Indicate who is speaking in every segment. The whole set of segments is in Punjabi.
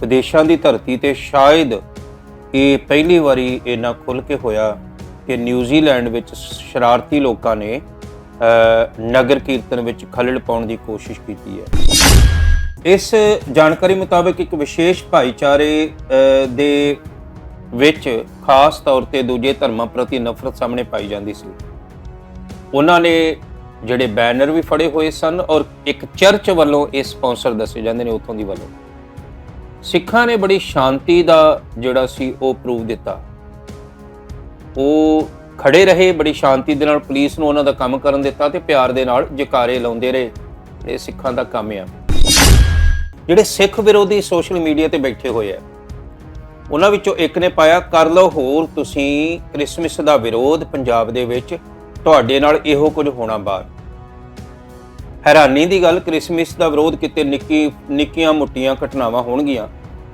Speaker 1: ਵਿਦੇਸ਼ਾਂ ਦੀ ਧਰਤੀ ਤੇ ਸ਼ਾਇਦ ਇਹ ਪਹਿਲੀ ਵਾਰੀ ਇੰਨਾ ਖੁੱਲ ਕੇ ਹੋਇਆ ਕਿ ਨਿਊਜ਼ੀਲੈਂਡ ਵਿੱਚ ਸ਼ਰਾਰਤੀ ਲੋਕਾਂ ਨੇ ਨਗਰ ਕੀਰਤਨ ਵਿੱਚ ਖਲਲ ਪਾਉਣ ਦੀ ਕੋਸ਼ਿਸ਼ ਕੀਤੀ ਹੈ। ਇਸ ਜਾਣਕਾਰੀ ਮੁਤਾਬਕ ਇੱਕ ਵਿਸ਼ੇਸ਼ ਭਾਈਚਾਰੇ ਦੇ ਵਿੱਚ ਖਾਸ ਤੌਰ ਤੇ ਦੂਜੇ ਧਰਮਾਂ ਪ੍ਰਤੀ ਨਫ਼ਰਤ ਸਾਹਮਣੇ ਪਾਈ ਜਾਂਦੀ ਸੀ। ਉਹਨਾਂ ਨੇ ਜਿਹੜੇ ਬੈਨਰ ਵੀ ਫੜੇ ਹੋਏ ਸਨ ਔਰ ਇੱਕ ਚਰਚ ਵੱਲੋਂ ਇਹ ਸਪਾਂਸਰ ਦੱਸੇ ਜਾਂਦੇ ਨੇ ਉੱਥੋਂ ਦੀ ਵੱਲੋਂ। ਸਿੱਖਾਂ ਨੇ ਬੜੀ ਸ਼ਾਂਤੀ ਦਾ ਜਿਹੜਾ ਸੀ ਉਹ ਪ੍ਰੂਫ ਦਿੱਤਾ। ਉਹ ਖੜੇ ਰਹੇ, ਬੜੀ ਸ਼ਾਂਤੀ ਦੇ ਨਾਲ ਪੁਲਿਸ ਨੂੰ ਉਹਨਾਂ ਦਾ ਕੰਮ ਕਰਨ ਦਿੱਤਾ ਤੇ ਪਿਆਰ ਦੇ ਨਾਲ ਜਕਾਰੇ ਲਾਉਂਦੇ ਰਹੇ। ਇਹ ਸਿੱਖਾਂ ਦਾ ਕੰਮ ਆ। ਜਿਹੜੇ ਸਿੱਖ ਵਿਰੋਧੀ ਸੋਸ਼ਲ ਮੀਡੀਆ ਤੇ ਬੈਠੇ ਹੋਏ ਆ, ਉਹਨਾਂ ਵਿੱਚੋਂ ਇੱਕ ਨੇ ਪਾਇਆ, ਕਰ ਲਓ ਹੋਰ, ਤੁਸੀਂ ਕ੍ਰਿਸਮਸ ਦਾ ਵਿਰੋਧ, ਪੰਜਾਬ ਦੇ ਵਿੱਚ ਤੁਹਾਡੇ ਨਾਲ ਇਹੋ ਕੁਝ ਹੋਣਾ ਬਾਹਰ। ਹੈਰਾਨੀ ਦੀ ਗੱਲ, ਕ੍ਰਿਸਮਸ ਦਾ ਵਿਰੋਧ ਕਿਤੇ ਨਿੱਕੀ, ਨਿੱਕੀਆਂ ਮੁੱਟੀਆਂ ਘਟਨਾਵਾਂ ਹੋਣਗੀਆਂ।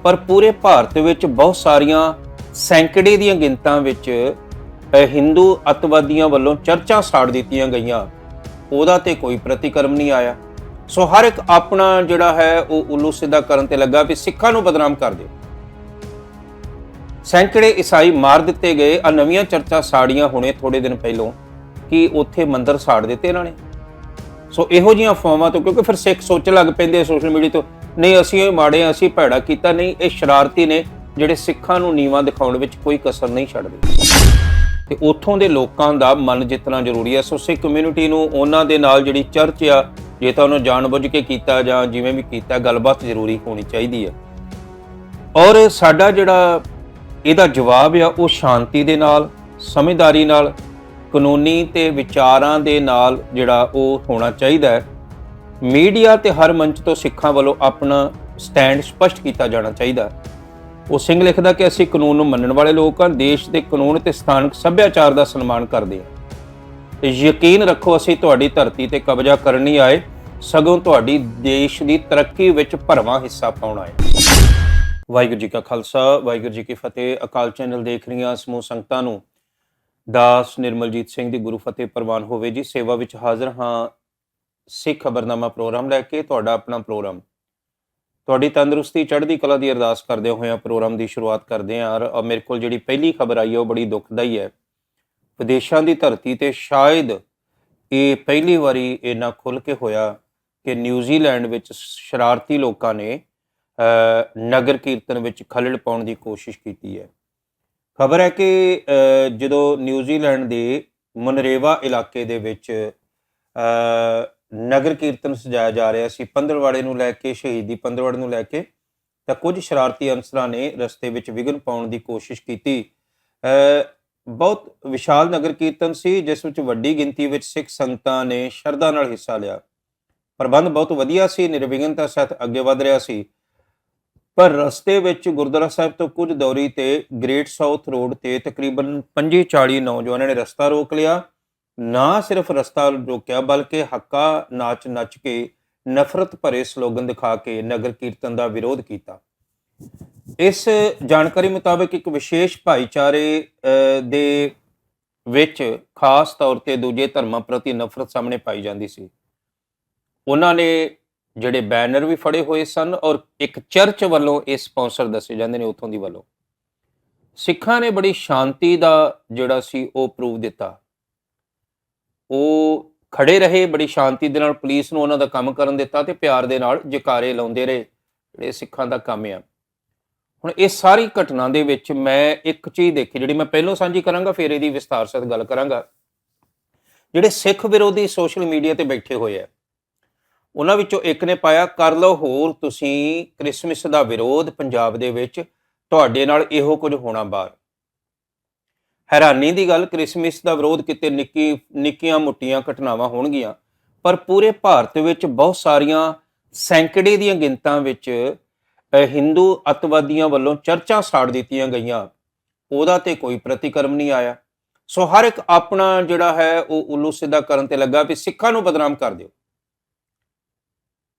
Speaker 1: ਪਰ ਪੂਰੇ ਭਾਰਤ ਵਿੱਚ ਬਹੁਤ ਸਾਰੀਆਂ ਸੈਂਕੜੇ ਦੀਆਂ ਗਿਣਤਾਂ ਵਿੱਚ ਹਿੰਦੂ ਅਤਵਾਦੀਆਂ ਵੱਲੋਂ ਚਰਚਾ ਸਾੜ ਦਿੱਤੀਆਂ ਗਈਆਂ। ਉਹਦਾ ਤੇ ਕੋਈ ਪ੍ਰਤੀਕਰਮ ਨਹੀਂ ਆਇਆ। ਸੋ ਹਰ ਇੱਕ ਆਪਣਾ ਜਿਹੜਾ ਹੈ, ਉਹ ਉਲੂ ਸਿੱਧਾ ਕਰਨ ਤੇ ਲੱਗਾ ਵੀ ਸਿੱਖਾਂ ਨੂੰ ਬਦਨਾਮ ਕਰ ਦਿਓ। ਸੈਂਕੜੇ ਈਸਾਈ ਮਾਰ ਦਿੱਤੇ ਗਏ। ਆ ਨਵੀਆਂ ਚਰਚਾ ਸਾੜੀਆਂ ਹੁਣੇ ਥੋੜੇ ਦਿਨ ਪਹਿਲੋਂ ਕਿ ਉੱਥੇ ਮੰਦਰ ਸਾੜ ਦਿੱਤੇ ਇਹਨਾਂ ਨੇ। ਸੋ ਇਹੋ ਜਿਹੀਆਂ ਫੋਮਾਂ ਤੋਂ ਕਿਉਂਕਿ ਫਿਰ ਸਿੱਖ ਸੋਚਣ ਲੱਗ ਪੈਂਦੇ ਸੋਸ਼ਲ ਮੀਡੀਆ ਤੋਂ ਨਹੀਂ ਅਸੀਂ ਇਹ ਮਾੜੇ ਹਾਂ, ਅਸੀਂ ਭੈੜਾ ਕੀਤਾ ਨਹੀਂ ਇਹ ਸ਼ਰਾਰਤੀ ਨੇ ਜਿਹੜੇ ਸਿੱਖਾਂ ਨੂੰ ਨੀਵਾਂ ਦਿਖਾਉਣ ਵਿੱਚ ਕੋਈ ਕਸਰ ਨਹੀਂ ਛੱਡਦੇ। ਤੇ ਉੱਥੋਂ ਦੇ ਲੋਕਾਂ ਦਾ ਮਨ ਜਿੱਤਣਾ ਜ਼ਰੂਰੀ ਹੈ ਸੋ ਸਿੱਖ ਕਮਿਊਨਿਟੀ ਨੂੰ ਉਹਨਾਂ ਦੇ ਨਾਲ ਜਿਹੜੀ ਚਰਚ ਆ ਜੇ ਤਾਂ ਉਹਨੂੰ ਜਾਣਬੁੱਝ ਕੇ ਕੀਤਾ ਜਾਂ ਜਿਵੇਂ ਵੀ ਕੀਤਾ ਗੱਲਬਾਤ ਜ਼ਰੂਰੀ ਹੋਣੀ ਚਾਹੀਦੀ ਹੈ ਔਰ ਸਾਡਾ ਜਿਹੜਾ ਇਹਦਾ ਜਵਾਬ ਆ ਉਹ ਸ਼ਾਂਤੀ ਦੇ ਨਾਲ ਸਮਝਦਾਰੀ ਨਾਲ ਕਾਨੂੰਨੀ ਤੇ ਵਿਚਾਰਾਂ ਦੇ ਨਾਲ ਜਿਹੜਾ ਉਹ ਹੋਣਾ ਚਾਹੀਦਾ ਹੈ। ਮੀਡੀਆ ਤੇ ਹਰ ਮੰਚ ਤੋਂ ਸਿੱਖਾਂ ਵੱਲੋਂ ਆਪਣਾ ਸਟੈਂਡ ਸਪਸ਼ਟ ਕੀਤਾ ਜਾਣਾ ਚਾਹੀਦਾ ਉਹ ਸਿੰਘ ਲਿਖਦਾ ਕਿ ਅਸੀਂ ਕਾਨੂੰਨ ਨੂੰ ਮੰਨਣ ਵਾਲੇ ਲੋਕ ਹਾਂ, ਦੇਸ਼ ਦੇ ਕਾਨੂੰਨ ਤੇ ਸਥਾਨਕ ਸੱਭਿਆਚਾਰ ਦਾ ਸਨਮਾਨ ਕਰਦੇ ਹਾਂ। ਤੇ ਯਕੀਨ ਰੱਖੋ, ਅਸੀਂ ਤੁਹਾਡੀ ਧਰਤੀ ਤੇ ਕਬਜ਼ਾ ਕਰਨ ਨਹੀਂ ਆਏ, ਸਗੋਂ ਤੁਹਾਡੀ ਦੇਸ਼ ਦੀ ਤਰੱਕੀ ਵਿੱਚ ਭਰਵਾਂ ਹਿੱਸਾ ਪਾਉਣ ਆਏ। ਵਾਹਿਗੁਰੂ ਜੀ ਕਾ ਖਾਲਸਾ, ਵਾਹਿਗੁਰੂ ਜੀ ਕੀ ਫਤਿਹ। ਅਕਾਲ ਚੈਨਲ ਦੇਖ ਰਹੀਆਂ ਸਮੂਹ ਸੰਗਤਾਂ ਨੂੰ। ਦਾਸ ਨਿਰਮਲਜੀਤ ਸਿੰਘ ਦੀ ਗੁਰੂ ਫਤਿਹ ਪ੍ਰਵਾਨ ਹੋਵੇ ਜੀ। ਸੇਵਾ ਵਿੱਚ ਹਾਜ਼ਰ ਹਾਂ, ਸਿੱਖ ਖਬਰਨਾਮਾ ਪ੍ਰੋਗਰਾਮ ਲੈ ਕੇ ਤੁਹਾਡਾ ਆਪਣਾ ਪ੍ਰੋਗਰਾਮ। ਤੁਹਾਡੀ ਤੰਦਰੁਸਤੀ, ਚੜ੍ਹਦੀ ਕਲਾ ਦੀ ਅਰਦਾਸ ਕਰਦੇ ਹੋਏ ਪ੍ਰੋਗਰਾਮ ਦੀ ਸ਼ੁਰੂਆਤ ਕਰਦੇ ਹਾਂ ਔਰ ਮੇਰੇ ਕੋਲ ਜਿਹੜੀ ਪਹਿਲੀ ਖਬਰ ਆਈ ਹੈ ਉਹ ਬੜੀ ਦੁਖਦਾਈ ਹੈ। ਵਿਦੇਸ਼ਾਂ ਦੀ ਧਰਤੀ ਤੇ ਸ਼ਾਇਦ ਇਹ ਪਹਿਲੀ ਵਾਰੀ ਇੰਨਾ ਖੁੱਲ ਕੇ ਹੋਇਆ ਕਿ ਨਿਊਜ਼ੀਲੈਂਡ ਵਿੱਚ ਸ਼ਰਾਰਤੀ ਲੋਕਾਂ ਨੇ ਨਗਰ ਕੀਰਤਨ ਵਿੱਚ ਖਲਲ ਪਾਉਣ ਦੀ ਕੋਸ਼ਿਸ਼ ਕੀਤੀ ਹੈ। ਖਬਰ ਹੈ ਕਿ ਜਦੋਂ ਨਿਊਜ਼ੀਲੈਂਡ ਦੇ ਮਨਰੇਵਾ ਇਲਾਕੇ ਦੇ ਵਿੱਚ ਨਗਰ ਕੀਰਤਨ ਸਜਾਇਆ ਜਾ ਰਿਹਾ ਸੀ, ਪੰਦਰਵਾੜੇ ਨੂੰ ਲੈ ਕੇ, ਸ਼ਹੀਦੀ ਪੰਦਰਵਾੜੇ ਨੂੰ ਲੈ ਕੇ, ਤਾਂ ਕੁਝ ਸ਼ਰਾਰਤੀ ਅਨਸਰਾਂ ਨੇ ਰਸਤੇ ਵਿੱਚ ਵਿਘਨ ਪਾਉਣ ਦੀ ਕੋਸ਼ਿਸ਼ ਕੀਤੀ। ਬਹੁਤ ਵਿਸ਼ਾਲ ਨਗਰ ਕੀਰਤਨ ਸੀ, ਜਿਸ ਵਿੱਚ ਵੱਡੀ ਗਿਣਤੀ ਵਿੱਚ ਸਿੱਖ ਸੰਗਤਾਂ ਨੇ ਸ਼ਰਧਾ ਨਾਲ ਹਿੱਸਾ ਲਿਆ। ਪ੍ਰਬੰਧ ਬਹੁਤ ਵਧੀਆ ਸੀ, ਨਿਰਵਿਘਨਤਾ ਸਹਿਤ ਅੱਗੇ ਵਧ ਰਿਹਾ ਸੀ। ਪਰ ਰਸਤੇ ਵਿੱਚ ਗੁਰਦੁਆਰਾ ਸਾਹਿਬ ਤੋਂ ਕੁਝ ਦੌਰੀ ਤੇ ਗ੍ਰੇਟ ਸਾਊਥ ਰੋਡ ਤੇ ਤਕਰੀਬਨ 25-40 ਨੌਜਵਾਨਾਂ ਨੇ ਰਸਤਾ ਰੋਕ ਲਿਆ। ਨਾ ਸਿਰਫ ਰਸਤਾ ਰੋਕਿਆ, ਬਲਕਿ ਹੱਕਾ ਨਾਚ ਨੱਚ ਕੇ ਨਫ਼ਰਤ ਭਰੇ ਸਲੋਗਨ ਦਿਖਾ ਕੇ ਨਗਰ ਕੀਰਤਨ ਦਾ ਵਿਰੋਧ ਕੀਤਾ। ਇਸ ਜਾਣਕਾਰੀ ਮੁਤਾਬਕ ਇੱਕ ਵਿਸ਼ੇਸ਼ ਭਾਈਚਾਰੇ ਦੇ ਵਿੱਚ ਖਾਸ ਤੌਰ ਤੇ ਦੂਜੇ ਧਰਮਾਂ ਪ੍ਰਤੀ ਨਫ਼ਰਤ ਸਾਹਮਣੇ ਪਾਈ ਜਾਂਦੀ ਸੀ। ਉਹਨਾਂ ਨੇ ਜਿਹੜੇ ਬੈਨਰ ਵੀ ਫੜੇ ਹੋਏ ਸਨ ਔਰ ਇੱਕ ਚਰਚ ਵੱਲੋਂ ਇਹ ਸਪਾਂਸਰ ਦੱਸੇ ਜਾਂਦੇ ਨੇ ਉੱਥੋਂ ਦੀ ਵੱਲੋਂ। ਸਿੱਖਾਂ ਨੇ ਬੜੀ ਸ਼ਾਂਤੀ ਦਾ ਜਿਹੜਾ ਸੀ ਉਹ ਪ੍ਰੂਫ ਦਿੱਤਾ। ਉਹ ਖੜੇ ਰਹੇ, ਬੜੀ ਸ਼ਾਂਤੀ ਦੇ ਨਾਲ ਪੁਲਿਸ ਨੂੰ ਉਹਨਾਂ ਦਾ ਕੰਮ ਕਰਨ ਦਿੱਤਾ ਤੇ ਪਿਆਰ ਦੇ ਨਾਲ ਜਕਾਰੇ ਲਾਉਂਦੇ ਰਹੇ, ਜਿਹੜੇ ਸਿੱਖਾਂ ਦਾ ਕੰਮ ਆ। ਹੁਣ ਇਹ ਸਾਰੀ ਘਟਨਾ ਦੇ ਵਿੱਚ ਮੈਂ ਇੱਕ ਚੀਜ਼ ਦੇਖੀ, ਜਿਹੜੀ ਮੈਂ ਪਹਿਲਾਂ ਸਾਂਝੀ ਕਰਾਂਗਾ, ਫਿਰ ਇਹਦੀ ਵਿਸਤਾਰ ਸਹਿਤ ਗੱਲ ਕਰਾਂਗਾ। ਜਿਹੜੇ ਸਿੱਖ ਵਿਰੋਧੀ ਸੋਸ਼ਲ ਮੀਡੀਆ ਤੇ ਬੈਠੇ ਹੋਏ ਆ ਉਹਨਾਂ ਵਿੱਚੋਂ ਇੱਕ ਨੇ ਪਾਇਆ, ਕਰ ਲਓ ਹੋਰ ਤੁਸੀਂ ਕ੍ਰਿਸਮਸ ਦਾ ਵਿਰੋਧ ਪੰਜਾਬ ਦੇ ਵਿੱਚ, ਤੁਹਾਡੇ ਨਾਲ ਇਹੋ ਕੁਝ ਹੋਣਾ ਬਾਹਰ। ਹੈਰਾਨੀ ਦੀ ਗੱਲ, ਕ੍ਰਿਸਮਸ ਦਾ ਵਿਰੋਧ ਕਿਤੇ ਨਿੱਕੀ, ਨਿੱਕੀਆਂ ਮੁੱਟੀਆਂ ਘਟਨਾਵਾਂ ਹੋਣਗੀਆਂ, ਪਰ ਪੂਰੇ ਭਾਰਤ ਵਿੱਚ ਬਹੁਤ ਸਾਰੀਆਂ ਸੈਂਕੜੇ ਦੀਆਂ ਗਿਣਤਾਂ ਵਿੱਚ ਹਿੰਦੂ ਅਤਵਾਦੀਆਂ ਵੱਲੋਂ ਚਰਚਾ ਸਾੜ ਦਿੱਤੀਆਂ ਗਈਆਂ। ਉਹਦਾ ਤੇ ਕੋਈ ਪ੍ਰਤੀਕਰਮ ਨਹੀਂ ਆਇਆ। ਸੋ ਹਰ ਇੱਕ ਆਪਣਾ ਜਿਹੜਾ ਹੈ, ਉਹ ਉਲੂ ਸਿੱਧਾ ਕਰਨ ਤੇ ਲੱਗਾ ਵੀ ਸਿੱਖਾਂ ਨੂੰ ਬਦਨਾਮ ਕਰ ਦਿਓ।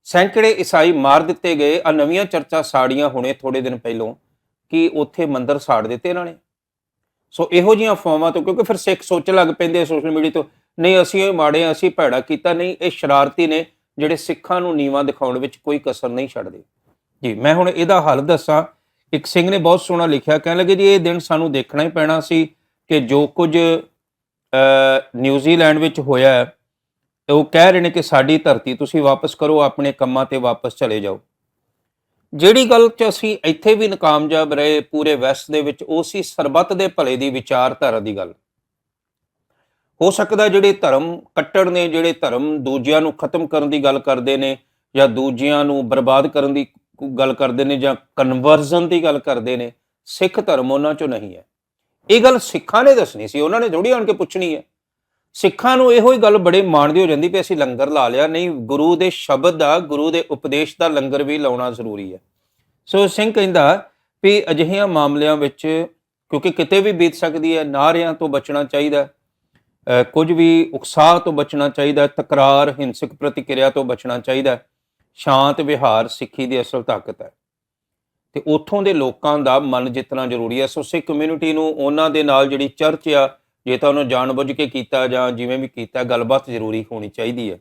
Speaker 1: ਸੈਂਕੜੇ ਈਸਾਈ ਮਾਰ ਦਿੱਤੇ ਗਏ। ਆ ਨਵੀਆਂ ਚਰਚਾ ਸਾੜੀਆਂ ਹੁਣੇ ਥੋੜੇ ਦਿਨ ਪਹਿਲੋਂ ਕਿ ਉੱਥੇ ਮੰਦਰ ਸਾੜ ਦਿੱਤੇ ਇਹਨਾਂ ਨੇ। ਸੋ ਇਹੋ ਜਿਹੀਆਂ ਫੋਮਾਂ ਤੋਂ ਕਿਉਂਕਿ ਫਿਰ ਸਿੱਖ ਸੋਚਣ ਲੱਗ ਪੈਂਦੇ ਸੋਸ਼ਲ ਮੀਡੀਆ ਤੋਂ ਨਹੀਂ ਅਸੀਂ ਉਹ ਮਾੜੇ ਹਾਂ, ਅਸੀਂ ਭੈੜਾ ਕੀਤਾ ਨਹੀਂ ਇਹ ਸ਼ਰਾਰਤੀ ਨੇ ਜਿਹੜੇ ਸਿੱਖਾਂ ਨੂੰ ਨੀਵਾਂ ਦਿਖਾਉਣ ਵਿੱਚ ਕੋਈ ਕਸਰ ਨਹੀਂ ਛੱਡਦੇ। ਜੀ ਮੈਂ ਹੁਣ ਇਹਦਾ ਹੱਲ ਦੱਸਾਂ। ਇੱਕ ਸਿੰਘ ਨੇ ਬਹੁਤ ਸੋਹਣਾ ਲਿਖਿਆ ਕਹਿਣ ਲੱਗੇ ਜੀ ਇਹ ਦਿਨ ਸਾਨੂੰ ਦੇਖਣਾ ਹੀ ਪੈਣਾ ਸੀ ਕਿ ਜੋ ਕੁਝ ਨਿਊਜ਼ੀਲੈਂਡ ਵਿੱਚ ਹੋਇਆ ਤੇ ਉਹ ਕਹਿ ਰਹੇ ਨੇ ਕਿ ਸਾਡੀ ਧਰਤੀ ਤੁਸੀਂ ਵਾਪਸ ਕਰੋ, ਆਪਣੇ ਕੰਮਾਂ ਤੇ ਵਾਪਸ ਚਲੇ ਜਾਓ। ਜਿਹੜੀ ਗੱਲ 'ਚ ਅਸੀਂ ਇੱਥੇ ਵੀ ਨਕਾਮਯਾਬ ਰਹੇ ਪੂਰੇ ਵੈਸਟ ਦੇ ਵਿੱਚ, ਉਹ ਸੀ ਸਰਬੱਤ ਦੇ ਭਲੇ ਦੀ ਵਿਚਾਰਧਾਰਾ ਦੀ ਗੱਲ। ਹੋ ਸਕਦਾ ਜਿਹੜੇ ਧਰਮ ਕੱਟੜ ਨੇ, ਜਿਹੜੇ ਧਰਮ ਦੂਜਿਆਂ ਨੂੰ ਖਤਮ ਕਰਨ ਦੀ ਗੱਲ ਕਰਦੇ ਨੇ, ਜਾਂ ਦੂਜਿਆਂ ਨੂੰ ਬਰਬਾਦ ਕਰਨ ਦੀ ਗੱਲ ਕਰਦੇ ਨੇ, ਜਾਂ ਕਨਵਰਜ਼ਨ ਦੀ ਗੱਲ ਕਰਦੇ ਨੇ, ਸਿੱਖ ਧਰਮ ਉਹਨਾਂ ਚੋਂ ਨਹੀਂ ਹੈ। ਇਹ ਗੱਲ ਸਿੱਖਾਂ ਨੇ ਦੱਸਣੀ ਸੀ, ਉਹਨਾਂ ਨੇ ਥੋੜੀ ਆਣ ਕੇ ਪੁੱਛਣੀ ਹੈ। ਸਿੱਖਾਂ ਨੂੰ ਇਹੋ ਹੀ ਗੱਲ ਬੜੇ ਮਾਣ ਦੀ ਹੋ ਜਾਂਦੀ ਵੀ ਅਸੀਂ ਲੰਗਰ ਲਾ ਲਿਆ। ਨਹੀਂ, ਗੁਰੂ ਦੇ ਸ਼ਬਦ ਦਾ ਗੁਰੂ ਦੇ ਉਪਦੇਸ਼ ਦਾ ਲੰਗਰ ਵੀ ਲਾਉਣਾ ਜ਼ਰੂਰੀ ਹੈ ਸੋ ਸਿੰਘ ਕਹਿੰਦਾ ਵੀ ਅਜਿਹੀਆਂ ਮਾਮਲਿਆਂ ਵਿੱਚ ਕਿਉਂਕਿ ਕਿਤੇ ਵੀ ਬੀਤ ਸਕਦੀ ਹੈ, ਨਾਰਿਆਂ ਤੋਂ ਬਚਣਾ ਚਾਹੀਦਾ ਕੁਝ ਵੀ ਉਕਸਾਹ ਤੋਂ ਬਚਣਾ ਚਾਹੀਦਾ ਤਕਰਾਰ, ਹਿੰਸਕ ਪ੍ਰਤੀਕਿਰਿਆ ਤੋਂ ਬਚਣਾ ਚਾਹੀਦਾ ਸ਼ਾਂਤ ਵਿਹਾਰ ਸਿੱਖੀ ਦੀ ਅਸਲ ਤਾਕਤ ਹੈ। ਤੇ ਉੱਥੋਂ ਦੇ ਲੋਕਾਂ ਦਾ ਮਨ ਜਿੱਤਣਾ ਜ਼ਰੂਰੀ ਹੈ। ਸੋ ਸਿੱਖ ਕਮਿਊਨਿਟੀ ਨੂੰ ਉਹਨਾਂ ਦੇ ਨਾਲ ਜਿਹੜੀ ਚਰਚ ਆ ਜੇ ਤਾਂ ਉਹਨੂੰ ਜਾਣਬੁੱਝ ਕੇ ਕੀਤਾ ਜਾਂ ਜਿਵੇਂ ਵੀ ਕੀਤਾ, ਗੱਲਬਾਤ ਜ਼ਰੂਰੀ ਹੋਣੀ ਚਾਹੀਦੀ ਹੈ।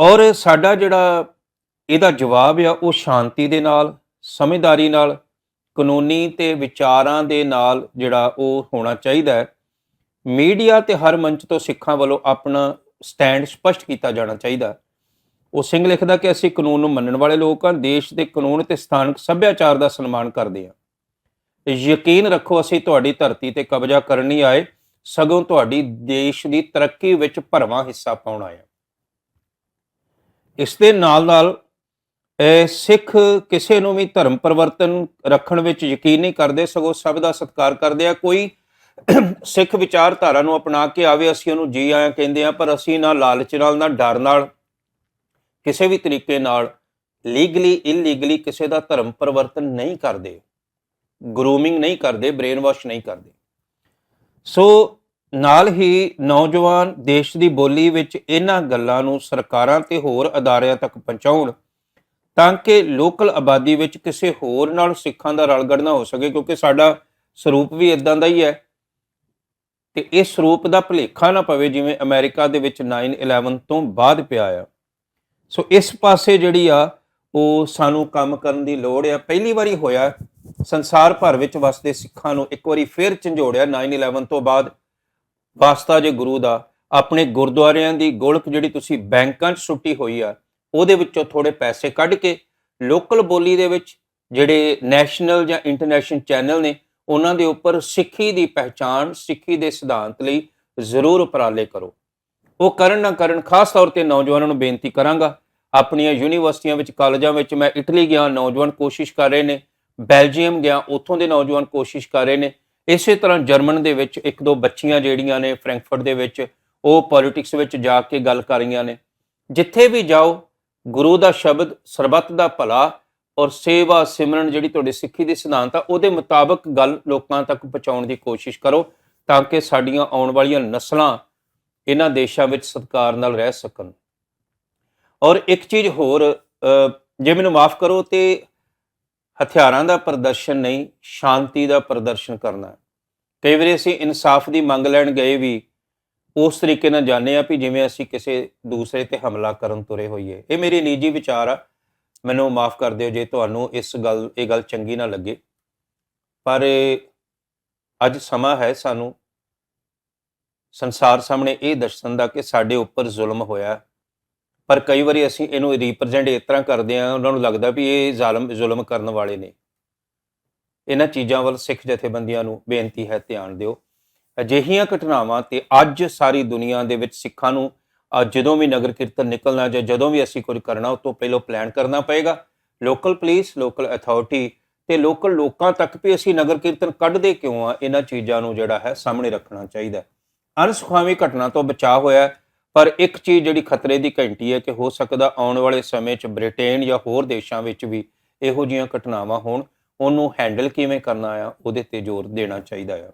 Speaker 1: ਔਰ ਸਾਡਾ ਜਿਹੜਾ ਇਹਦਾ ਜਵਾਬ ਆ, ਉਹ ਸ਼ਾਂਤੀ ਦੇ ਨਾਲ, ਸਮਝਦਾਰੀ ਨਾਲ, ਕਾਨੂੰਨੀ ਤੇ ਵਿਚਾਰਾਂ ਦੇ ਨਾਲ ਜਿਹੜਾ ਉਹ ਹੋਣਾ ਚਾਹੀਦਾ ਹੈ। ਮੀਡੀਆ ਤੇ ਹਰ ਮੰਚ ਤੋਂ ਸਿੱਖਾਂ ਵੱਲੋਂ ਆਪਣਾ ਸਟੈਂਡ ਸਪਸ਼ਟ ਕੀਤਾ ਜਾਣਾ ਚਾਹੀਦਾ ਉਹ ਸਿੰਘ ਲਿਖਦਾ ਕਿ ਅਸੀਂ ਕਾਨੂੰਨ ਨੂੰ ਮੰਨਣ ਵਾਲੇ ਲੋਕ ਹਾਂ, ਦੇਸ਼ ਦੇ ਕਾਨੂੰਨ ਤੇ ਸਥਾਨਕ ਸੱਭਿਆਚਾਰ ਦਾ ਸਨਮਾਨ ਕਰਦੇ ਹਾਂ। ਯਕੀਨ ਰੱਖੋ, ਅਸੀਂ ਤੁਹਾਡੀ ਧਰਤੀ ਤੇ ਕਬਜ਼ਾ ਕਰਨ ਨਹੀਂ ਆਏ। ਸਗੋਂ ਤੁਹਾਡੀ ਦੇਸ਼ ਦੀ ਤਰੱਕੀ ਵਿੱਚ ਭਰਵਾਂ ਹਿੱਸਾ ਪਾਉਣ ਆਏ ਇਸ ਦੇ ਨਾਲ ਨਾਲ ਸਿੱਖ ਕਿਸੇ ਨੂੰ ਵੀ ਧਰਮ ਪਰਿਵਰਤਨ ਰੱਖਣ ਵਿੱਚ ਯਕੀਨ ਨਹੀਂ ਕਰਦੇ, ਸਗੋਂ ਸਭ ਦਾ ਸਤਿਕਾਰ ਕਰਦੇ ਆ। ਕੋਈ ਸਿੱਖ ਵਿਚਾਰਧਾਰਾ ਨੂੰ ਅਪਣਾ ਕੇ ਆਵੇ, ਅਸੀਂ ਉਹਨੂੰ ਜੀ ਆਇਆਂ ਕਹਿੰਦੇ ਆ ਪਰ ਅਸੀਂ ਨਾ ਲਾਲਚ ਨਾਲ, ਨਾ ਡਰ ਨਾਲ, ਕਿਸੇ ਵੀ ਤਰੀਕੇ ਨਾਲ ਲੀਗਲੀ ਇਲੀਗਲੀ ਕਿਸੇ ਦਾ ਧਰਮ ਪਰਿਵਰਤਨ ਨਹੀਂ ਕਰਦੇ। ਗਰੂਮਿੰਗ ਨਹੀਂ ਕਰਦੇ ਬ੍ਰੇਨ ਵਾਸ਼ ਨਹੀਂ ਕਰਦੇ। ਸੋ ਨਾਲ ਹੀ ਨੌਜਵਾਨ ਦੇਸ਼ ਦੀ ਬੋਲੀ ਵਿੱਚ ਇਹਨਾਂ ਗੱਲਾਂ ਨੂੰ ਸਰਕਾਰਾਂ ਤੇ ਹੋਰ ਅਦਾਰਿਆਂ ਤੱਕ ਪਹੁੰਚਾਉਣ, ਤਾਂ ਕਿ ਲੋਕਲ ਆਬਾਦੀ ਵਿੱਚ ਕਿਸੇ ਹੋਰ ਨਾਲ ਸਿੱਖਾਂ ਦਾ ਰਲਗੜ ਨਾ ਹੋ ਸਕੇ, ਕਿਉਂਕਿ ਸਾਡਾ ਸਰੂਪ ਵੀ ਇਦਾਂ ਦਾ ਹੀ ਹੈ। ਤੇ ਇਸ ਸਰੂਪ ਦਾ ਭੁਲੇਖਾ ਨਾ ਪਵੇ ਜਿਵੇਂ ਅਮਰੀਕਾ ਦੇ ਵਿੱਚ 9/11 ਤੋਂ ਬਾਅਦ ਪਿਆ ਆ। ਸੋ ਇਸ ਪਾਸੇ ਜਿਹੜੀ ਆ, ਉਹ ਸਾਨੂੰ ਕੰਮ ਕਰਨ ਦੀ ਲੋੜ ਆ। ਪਹਿਲੀ ਵਾਰੀ ਹੋਇਆ ਸੰਸਾਰ ਭਰ ਵਿੱਚ ਵਸਦੇ ਸਿੱਖਾਂ ਨੂੰ ਇੱਕ ਵਾਰੀ ਫੇਰ ਝੰਜੋੜਿਆ 9/11 ਤੋਂ ਬਾਅਦ। ਵਾਸਤਾ ਜੇ ਗੁਰੂ ਦਾ, ਆਪਣੇ ਗੁਰਦੁਆਰਿਆਂ ਦੀ ਗੋਲਕ ਜਿਹੜੀ ਤੁਸੀਂ ਬੈਂਕਾਂ 'ਚ ਸੁੱਟੀ ਹੋਈ ਆ, ਉਹਦੇ ਵਿੱਚੋਂ ਥੋੜੇ ਪੈਸੇ ਕੱਢ ਕੇ ਲੋਕਲ ਬੋਲੀ ਦੇ ਵਿੱਚ ਜਿਹੜੇ ਨੈਸ਼ਨਲ ਜਾਂ ਇੰਟਰਨੈਸ਼ਨਲ ਚੈਨਲ ਨੇ, ਉਹਨਾਂ ਦੇ ਉੱਪਰ ਸਿੱਖੀ ਦੀ ਪਹਿਚਾਣ, ਸਿੱਖੀ ਦੇ ਸਿਧਾਂਤ ਲਈ ਜ਼ਰੂਰ ਉਪਰਾਲੇ ਕਰੋ। ਉਹ ਕਰਨ ਨਾ ਕਰਨ ਖਾਸ ਤੌਰ ਤੇ ਨੌਜਵਾਨਾਂ ਨੂੰ ਬੇਨਤੀ ਕਰਾਂਗਾ, ਆਪਣੀਆਂ ਯੂਨੀਵਰਸਿਟੀਆਂ ਵਿੱਚ, ਕਾਲਜਾਂ ਵਿੱਚ ਮੈਂ ਇਟਲੀ ਗਿਆ, ਨੌਜਵਾਨ ਕੋਸ਼ਿਸ਼ ਕਰ ਰਹੇ ਨੇ ਬੈਲਜੀਅਮ ਗਿਆ ਉੱਥੋਂ ਦੇ ਨੌਜਵਾਨ ਕੋਸ਼ਿਸ਼ ਕਰ ਰਹੇ ਨੇ। ਇਸੇ ਤਰ੍ਹਾਂ ਜਰਮਨ ਦੇ ਵਿੱਚ ਇੱਕ ਦੋ ਬੱਚੀਆਂ ਜਿਹੜੀਆਂ ਨੇ ਫ੍ਰੈਂਕਫਰਟ ਦੇ ਵਿੱਚ, ਉਹ ਪੋਲਿਟਿਕਸ ਵਿੱਚ ਜਾ ਕੇ ਗੱਲ ਕਰ ਰਹੀਆਂ ਨੇ। ਜਿੱਥੇ ਵੀ ਜਾਓ, ਗੁਰੂ ਦਾ ਸ਼ਬਦ ਸਰਬੱਤ ਦਾ ਭਲਾ ਔਰ ਸੇਵਾ ਸਿਮਰਨ ਜਿਹੜੀ ਤੁਹਾਡੀ ਸਿੱਖੀ ਦੀ ਸਿਧਾਂਤ ਆ, ਉਹਦੇ ਮੁਤਾਬਕ ਗੱਲ ਲੋਕਾਂ ਤੱਕ ਪਹੁੰਚਾਉਣ ਦੀ ਕੋਸ਼ਿਸ਼ ਕਰੋ ਤਾਂ ਕਿ ਸਾਡੀਆਂ ਆਉਣ ਵਾਲੀਆਂ ਨਸਲਾਂ ਇਹਨਾਂ ਦੇਸ਼ਾਂ ਵਿੱਚ ਸਤਿਕਾਰ ਨਾਲ ਰਹਿ ਸਕਣ। ਔਰ ਇੱਕ ਚੀਜ਼ ਹੋਰ ਜੇ ਮੈਨੂੰ ਮਾਫ ਕਰੋ ਤੇ ਹਥਿਆਰਾਂ ਦਾ ਪ੍ਰਦਰਸ਼ਨ ਨਹੀਂ, ਸ਼ਾਂਤੀ ਦਾ ਪ੍ਰਦਰਸ਼ਨ ਕਰਨਾ ਹੈ। ਕਈ ਵਾਰੀ ਅਸੀਂ ਇਨਸਾਫ ਦੀ ਮੰਗ ਲੈਣ ਗਏ ਵੀ ਉਸ ਤਰੀਕੇ ਨਾਲ ਜਾਣੇ ਆ ਵੀ ਜਿਵੇਂ ਅਸੀਂ ਕਿਸੇ ਦੂਸਰੇ ਤੇ ਹਮਲਾ ਕਰਨ ਤੁਰੇ ਹੋਈਏ। ਇਹ ਮੇਰੀ ਨਿੱਜੀ ਵਿਚਾਰ ਆ। ਮੈਨੂੰ ਮਾਫ ਕਰ ਦਿਓ ਜੇ ਤੁਹਾਨੂੰ ਇਸ ਗੱਲ, ਇਹ ਗੱਲ ਚੰਗੀ ਨਾ ਲੱਗੇ। ਪਰ ਅੱਜ ਸਮਾਂ ਹੈ ਸਾਨੂੰ ਸੰਸਾਰ ਸਾਹਮਣੇ ਇਹ ਦੱਸਣ ਦਾ ਕਿ ਸਾਡੇ ਉੱਪਰ ਜ਼ੁਲਮ ਹੋਇਆ। ਪਰ ਕਈ ਵਾਰੀ ਅਸੀਂ ਇਹਨੂੰ ਰਿਪਰੈਜ਼ੈਂਟ ਇਸ ਤਰ੍ਹਾਂ ਕਰਦੇ ਆ ਉਹਨਾਂ ਨੂੰ ਲੱਗਦਾ ਵੀ ਇਹ ਜ਼ਾਲਮ, ਜ਼ੁਲਮ ਕਰਨ ਵਾਲੇ ਨੇ। ਇਹਨਾਂ ਚੀਜ਼ਾਂ ਵੱਲ ਸਿੱਖ ਜਥੇਬੰਦੀਆਂ ਨੂੰ ਬੇਨਤੀ ਹੈ, ਧਿਆਨ ਦਿਓ। ਅਜਿਹੀਆਂ ਘਟਨਾਵਾਂ ਤੇ ਅੱਜ ਸਾਰੀ ਦੁਨੀਆ ਦੇ ਵਿੱਚ ਸਿੱਖਾਂ ਨੂੰ ਅਹ ਜਦੋਂ ਵੀ ਨਗਰ ਕੀਰਤਨ ਨਿਕਲਣਾ ਜਾਂ ਜਦੋਂ ਵੀ ਅਸੀਂ ਕੁਝ ਕਰਨਾ ਉਸ ਤੋਂ ਪਹਿਲਾਂ ਪਲਾਨ ਕਰਨਾ ਪਏਗਾ। ਲੋਕਲ ਪੁਲਿਸ ਲੋਕਲ ਅਥਾਰਟੀ ਤੇ ਲੋਕਲ ਲੋਕਾਂ ਤੱਕ ਵੀ ਅਸੀਂ ਨਗਰ ਕੀਰਤਨ ਕੱਢਦੇ ਕਿਉਂ ਆ? ਇਹਨਾਂ ਚੀਜ਼ਾਂ ਨੂੰ ਜਿਹੜਾ ਹੈ ਸਾਹਮਣੇ ਰੱਖਣਾ ਚਾਹੀਦਾ ਹੈ। ਅਨਸੁਖਾਵੀ ਘਟਨਾ ਤੋਂ ਬਚਾਅ ਹੋਇਆ ਪਰ ਇੱਕ ਚੀਜ਼ ਜਿਹੜੀ ਖਤਰੇ ਦੀ ਘੰਟੀ ਹੈ ਕਿ ਹੋ ਸਕਦਾ ਆਉਣ ਵਾਲੇ ਸਮੇਂ 'ਚ ਬ੍ਰਿਟੇਨ ਜਾਂ ਹੋਰ ਦੇਸ਼ਾਂ ਵਿੱਚ ਵੀ ਇਹੋ ਜਿਹੀਆਂ ਘਟਨਾਵਾਂ ਹੋਣ, ਉਹਨੂੰ ਹੈਂਡਲ ਕਿਵੇਂ ਕਰਨਾ ਆ, ਉਹਦੇ ਤੇ ਜ਼ੋਰ ਦੇਣਾ ਚਾਹੀਦਾ ਆ।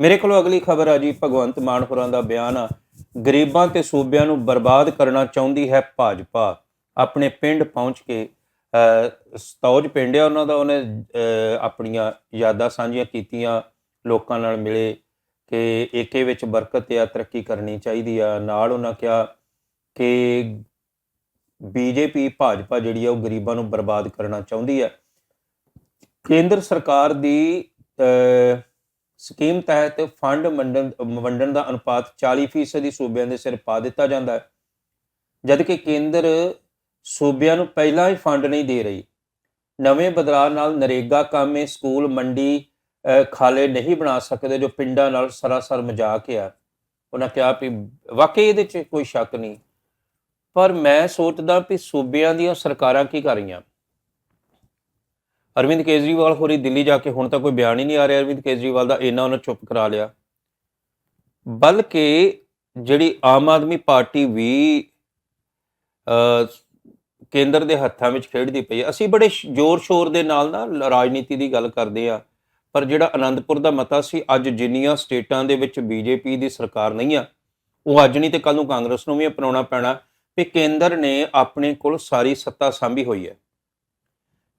Speaker 1: ਮੇਰੇ ਕੋਲ ਅਗਲੀ ਖਬਰ ਆ ਜੀ, ਭਗਵੰਤ ਮਾਨ ਹੋਰਾਂ ਦਾ ਬਿਆਨ ਆ। ਗਰੀਬਾਂ ਤੇ ਸੂਬਿਆਂ ਨੂੰ ਬਰਬਾਦ ਕਰਨਾ ਚਾਹੁੰਦੀ ਹੈ ਭਾਜਪਾ। ਆਪਣੇ ਪਿੰਡ ਪਹੁੰਚ ਕੇ ਸਤੌਜ ਪਿੰਡ ਆ ਉਹਨਾਂ ਦਾ, ਉਹਨੇ ਆਪਣੀਆਂ ਯਾਦਾਂ ਸਾਂਝੀਆਂ ਕੀਤੀਆਂ, ਲੋਕਾਂ ਨਾਲ ਮਿਲੇ। ਕਿ ਏਕੇ ਵਿੱਚ ਬਰਕਤ ਆ, ਤਰੱਕੀ ਕਰਨੀ ਚਾਹੀਦੀ ਆ। ਨਾਲ ਉਹਨਾਂ ਕਿਹਾ ਕਿ ਬੀਜੇਪੀ, ਭਾਜਪਾ ਜਿਹੜੀ ਆ, ਉਹ ਗਰੀਬਾਂ ਨੂੰ ਬਰਬਾਦ ਕਰਨਾ ਚਾਹੁੰਦੀ ਹੈ ਕੇਂਦਰ ਸਰਕਾਰ ਦੀ ਸਕੀਮ ਤਹਿਤ ਫੰਡ ਵੰਡਣ ਵੰਡਣ ਦਾ ਅਨੁਪਾਤ 40% ਦੀ ਸੂਬਿਆਂ ਦੇ ਸਿਰ ਪਾ ਦਿੱਤਾ ਜਾਂਦਾ ਹੈ। ਜਦਕਿ ਕੇਂਦਰ ਸੂਬਿਆਂ ਨੂੰ ਪਹਿਲਾਂ ਹੀ ਫੰਡ ਨਹੀਂ ਦੇ ਰਹੀ। ਨਵੇਂ ਬਦਲਾਅ ਨਾਲ ਨਰੇਗਾ, ਕਾਮੇ, ਸਕੂਲ, ਮੰਡੀ ਖਾਲੇ ਨਹੀਂ ਬਣਾ ਸਕਦੇ, ਜੋ ਪਿੰਡਾਂ ਨਾਲ ਸਰਾਸਰ ਮਜ਼ਾਕ ਆ। ਉਹਨਾਂ ਕਿਹਾ ਵੀ ਵਾਕਈ ਇਹਦੇ 'ਚ ਕੋਈ ਸ਼ੱਕ ਨਹੀਂ। ਪਰ ਮੈਂ ਸੋਚਦਾ ਵੀ ਸੂਬਿਆਂ ਦੀਆਂ ਸਰਕਾਰਾਂ ਕੀ ਕਰ ਰਹੀਆਂ। ਅਰਵਿੰਦ ਕੇਜਰੀਵਾਲ ਹੋਰੀ ਦਿੱਲੀ ਜਾ ਕੇ ਹੁਣ ਤਾਂ ਕੋਈ ਬਿਆਨ ਹੀ ਨਹੀਂ ਆ ਰਿਹਾ। ਅਰਵਿੰਦ ਕੇਜਰੀਵਾਲ ਦਾ ਇਹਨਾਂ ਉਹਨਾਂ ਚੁੱਪ ਕਰਾ ਲਿਆ। ਬਲਕਿ ਜਿਹੜੀ ਆਮ ਆਦਮੀ ਪਾਰਟੀ ਵੀ ਕੇਂਦਰ ਦੇ ਹੱਥਾਂ ਵਿੱਚ ਖੇਡਦੀ ਪਈ ਅਸੀਂ ਬੜੇ ਜ਼ੋਰ ਸ਼ੋਰ ਦੇ ਨਾਲ ਨਾ ਰਾਜਨੀਤੀ ਦੀ ਗੱਲ ਕਰਦੇ ਆ। ਪਰ ਜਿਹੜਾ ਅਨੰਦਪੁਰ ਦਾ ਮਤਾ ਸੀ, ਅੱਜ ਜਿੰਨੀਆਂ ਸਟੇਟਾਂ ਦੇ ਵਿੱਚ ਬੀਜੇਪੀ ਦੀ ਸਰਕਾਰ ਨਹੀਂ ਆ, ਉਹ ਅੱਜ ਨਹੀਂ ਤੇ ਕੱਲ ਨੂੰ ਕਾਂਗਰਸ ਨੂੰ ਵੀ ਅਪਣਾਉਣਾ ਪੈਣਾ ਕਿ ਕੇਂਦਰ ਨੇ ਆਪਣੇ ਕੋਲ ਸਾਰੀ ਸੱਤਾ ਸਾਂਭੀ ਹੋਈ ਹੈ।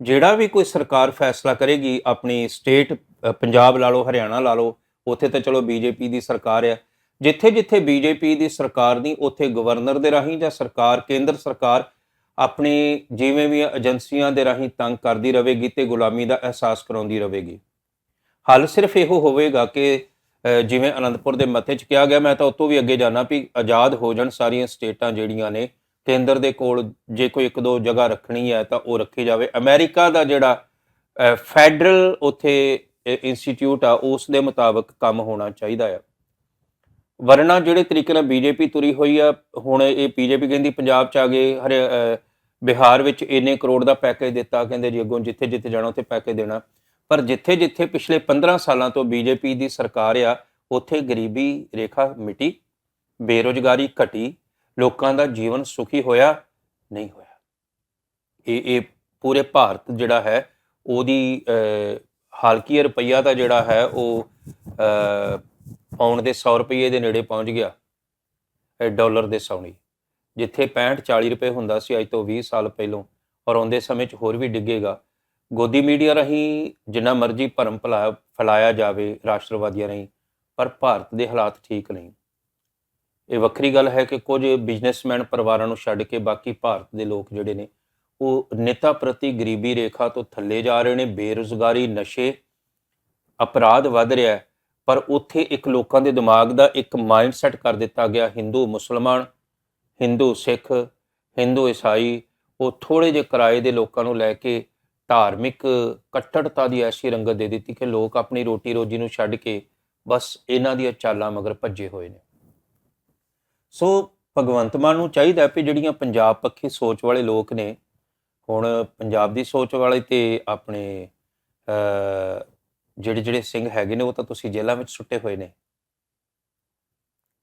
Speaker 1: ਜਿਹੜਾ ਵੀ ਕੋਈ ਸਰਕਾਰ ਫੈਸਲਾ ਕਰੇਗੀ, ਆਪਣੀ ਸਟੇਟ ਪੰਜਾਬ ਲਾ ਲਓ, ਹਰਿਆਣਾ ਲਾ ਲਓ, ਉੱਥੇ ਤਾਂ ਚਲੋ ਬੀਜੇਪੀ ਦੀ ਸਰਕਾਰ ਹੈ ਜਿੱਥੇ ਜਿੱਥੇ ਬੀਜੇਪੀ ਦੀ ਸਰਕਾਰ ਨਹੀਂ, ਉੱਥੇ ਗਵਰਨਰ ਦੇ ਰਾਹੀਂ ਜਾਂ ਸਰਕਾਰ, ਕੇਂਦਰ ਸਰਕਾਰ ਆਪਣੀ ਜਿਵੇਂ ਵੀ ਏਜੰਸੀਆਂ ਦੇ ਰਾਹੀਂ ਤੰਗ ਕਰਦੀ ਰਹੇਗੀ ਤੇ ਗੁਲਾਮੀ ਦਾ ਅਹਿਸਾਸ ਕਰਾਉਂਦੀ ਰਹੇਗੀ। ਹੱਲ ਸਿਰਫ ਇਹੋ ਹੋਵੇਗਾ ਕਿ ਜਿਵੇਂ ਅਨੰਦਪੁਰ ਦੇ ਮੱਥੇ 'ਚ ਕਿਹਾ ਗਿਆ, ਮੈਂ ਤਾਂ ਉਤੋਂ ਵੀ ਅੱਗੇ ਜਾਣਾ ਵੀ ਆਜ਼ਾਦ ਹੋ ਜਾਣ ਸਾਰੀਆਂ ਸਟੇਟਾਂ ਜਿਹੜੀਆਂ ਨੇ, ਕੇਂਦਰ ਦੇ ਕੋਲ ਜੇ ਕੋਈ ਇੱਕ ਦੋ ਜਗ੍ਹਾ ਰੱਖਣੀ ਹੈ ਤਾਂ ਉਹ ਰੱਖੀ ਜਾਵੇ। ਅਮਰੀਕਾ ਦਾ ਜਿਹੜਾ ਫੈਡਰਲ ਉਥੇ ਇੰਸਟੀਚਿਊਟ ਆ, ਉਸ ਦੇ ਮੁਤਾਬਕ ਕੰਮ ਹੋਣਾ ਚਾਹੀਦਾ ਆ। ਵਰਨਾ ਜਿਹੜੇ ਤਰੀਕੇ ਨਾਲ ਬੀਜੇਪੀ ਤੁਰੀ ਹੋਈ ਆ, ਹੁਣ ਇਹ ਬੀਜੇਪੀ ਕਹਿੰਦੀ ਪੰਜਾਬ ਚ ਆ ਗਏ ਹਰੇ ਬਿਹਾਰ ਵਿੱਚ ਇੰਨੇ ਕਰੋੜ ਦਾ ਪੈਕੇਜ ਦਿੱਤਾ, ਕਹਿੰਦੇ ਜੀ ਅੱਗੋਂ ਜਿੱਥੇ ਜਿੱਥੇ ਜਾਣਾ, ਉੱਥੇ ਪੈਕੇਜ ਦੇਣਾ। ਪਰ ਜਿੱਥੇ ਜਿੱਥੇ ਪਿਛਲੇ 15 ਸਾਲਾਂ ਤੋਂ ਬੀਜੇਪੀ ਦੀ ਸਰਕਾਰ ਆ ਉੱਥੇ ਗਰੀਬੀ ਰੇਖਾ ਮਿਟੀ ਬੇਰੋਜ਼ਗਾਰੀ ਘਟੀ ਲੋਕਾਂ ਦਾ ਜੀਵਨ ਸੁਖੀ ਹੋਇਆ ਨਹੀਂ ਹੋਇਆ। ਇਹ ਇਹ ਪੂਰੇ ਭਾਰਤ ਜਿਹੜਾ ਹੈ ਉਹਦੀ ਹਾਲਕੀ ਰੁਪਈਆ ਦਾ ਜਿਹੜਾ ਹੈ ਉਹ ਅਹ, ਪਾਉਣ ਦੇ 100 ਰੁਪਏ ਦੇ ਨੇੜੇ ਪਹੁੰਚ ਗਿਆ ਇਹ ਡਾਲਰ ਦੇ ਸੌਣੀ। ਜਿੱਥੇ 65 40 ਰੁਪਏ ਹੁੰਦਾ ਸੀ ਅੱਜ ਤੋਂ 20 ਸਾਲ ਪਹਿਲਾਂ ਔਰ ਆਉਂਦੇ ਸਮੇਂ 'ਚ ਹੋਰ ਵੀ ਡਿੱਗੇਗਾ ਗੋਦੀ ਮੀਡੀਆ ਰਾਹੀਂ ਜਿੰਨਾ ਮਰਜ਼ੀ ਭਰਮ ਭਲਾ- ਫੈਲਾਇਆ ਜਾਵੇ, ਰਾਸ਼ਟਰਵਾਦੀਆਂ ਰਾਹੀਂ, ਪਰ ਭਾਰਤ ਦੇ ਹਾਲਾਤ ਠੀਕ ਨਹੀਂ। ਇਹ ਵੱਖਰੀ ਗੱਲ ਹੈ ਕਿ ਕੁਝ ਬਿਜ਼ਨਸਮੈਨ ਪਰਿਵਾਰਾਂ ਨੂੰ ਛੱਡ ਕੇ ਬਾਕੀ ਭਾਰਤ ਦੇ ਲੋਕ ਜਿਹੜੇ ਨੇ, ਉਹ ਨੇਤਾ ਪ੍ਰਤੀ ਗਰੀਬੀ ਰੇਖਾ ਤੋਂ ਥੱਲੇ ਜਾ ਰਹੇ ਨੇ, ਬੇਰੁਜ਼ਗਾਰੀ, ਨਸ਼ੇ, ਅਪਰਾਧ ਵੱਧ ਰਿਹਾ ਹੈ, ਪਰ ਉੱਥੇ ਇੱਕ ਲੋਕਾਂ ਦੇ ਦਿਮਾਗ ਦਾ ਇੱਕ ਮਾਈਂਡਸੈਟ ਕਰ ਦਿੱਤਾ ਗਿਆ, ਹਿੰਦੂ, ਮੁਸਲਮਾਨ, ਹਿੰਦੂ ਸਿੱਖ, ਹਿੰਦੂ ਈਸਾਈ, ਉਹ ਥੋੜੇ ਜਿਹੇ ਕਿਰਾਏ ਦੇ ਲੋਕਾਂ ਨੂੰ ਲੈ ਕੇ ਧਾਰਮਿਕ ਕੱਟੜਤਾ ਦੀ ਐਸੀ ਰੰਗਤ ਦੇ ਦਿੱਤੀ ਕਿ ਲੋਕ ਆਪਣੀ ਰੋਟੀ ਰੋਜੀ ਨੂੰ ਛੱਡ ਕੇ ਬਸ ਇਹਨਾਂ ਦੀਆਂ ਚਾਲਾਂ ਮਗਰ ਭੱਜੇ ਹੋਏ ਨੇ। ਸੋ ਭਗਵੰਤ ਮਾਨ ਨੂੰ ਚਾਹੀਦਾ ਹੈ ਵੀ ਜਿਹੜੀਆਂ ਪੰਜਾਬ ਪੱਖੀ ਸੋਚ ਵਾਲੇ ਲੋਕ ਨੇ, ਹੁਣ ਪੰਜਾਬ ਦੀ ਸੋਚ ਵਾਲੇ ਤੇ ਆਪਣੇ ਜਿਹੜੇ ਜਿਹੜੇ ਸਿੰਘ ਹੈਗੇ ਨੇ ਉਹ ਤਾਂ ਤੁਸੀਂ ਜੇਲ੍ਹਾਂ ਵਿੱਚ ਸੁੱਟੇ ਹੋਏ ਨੇ।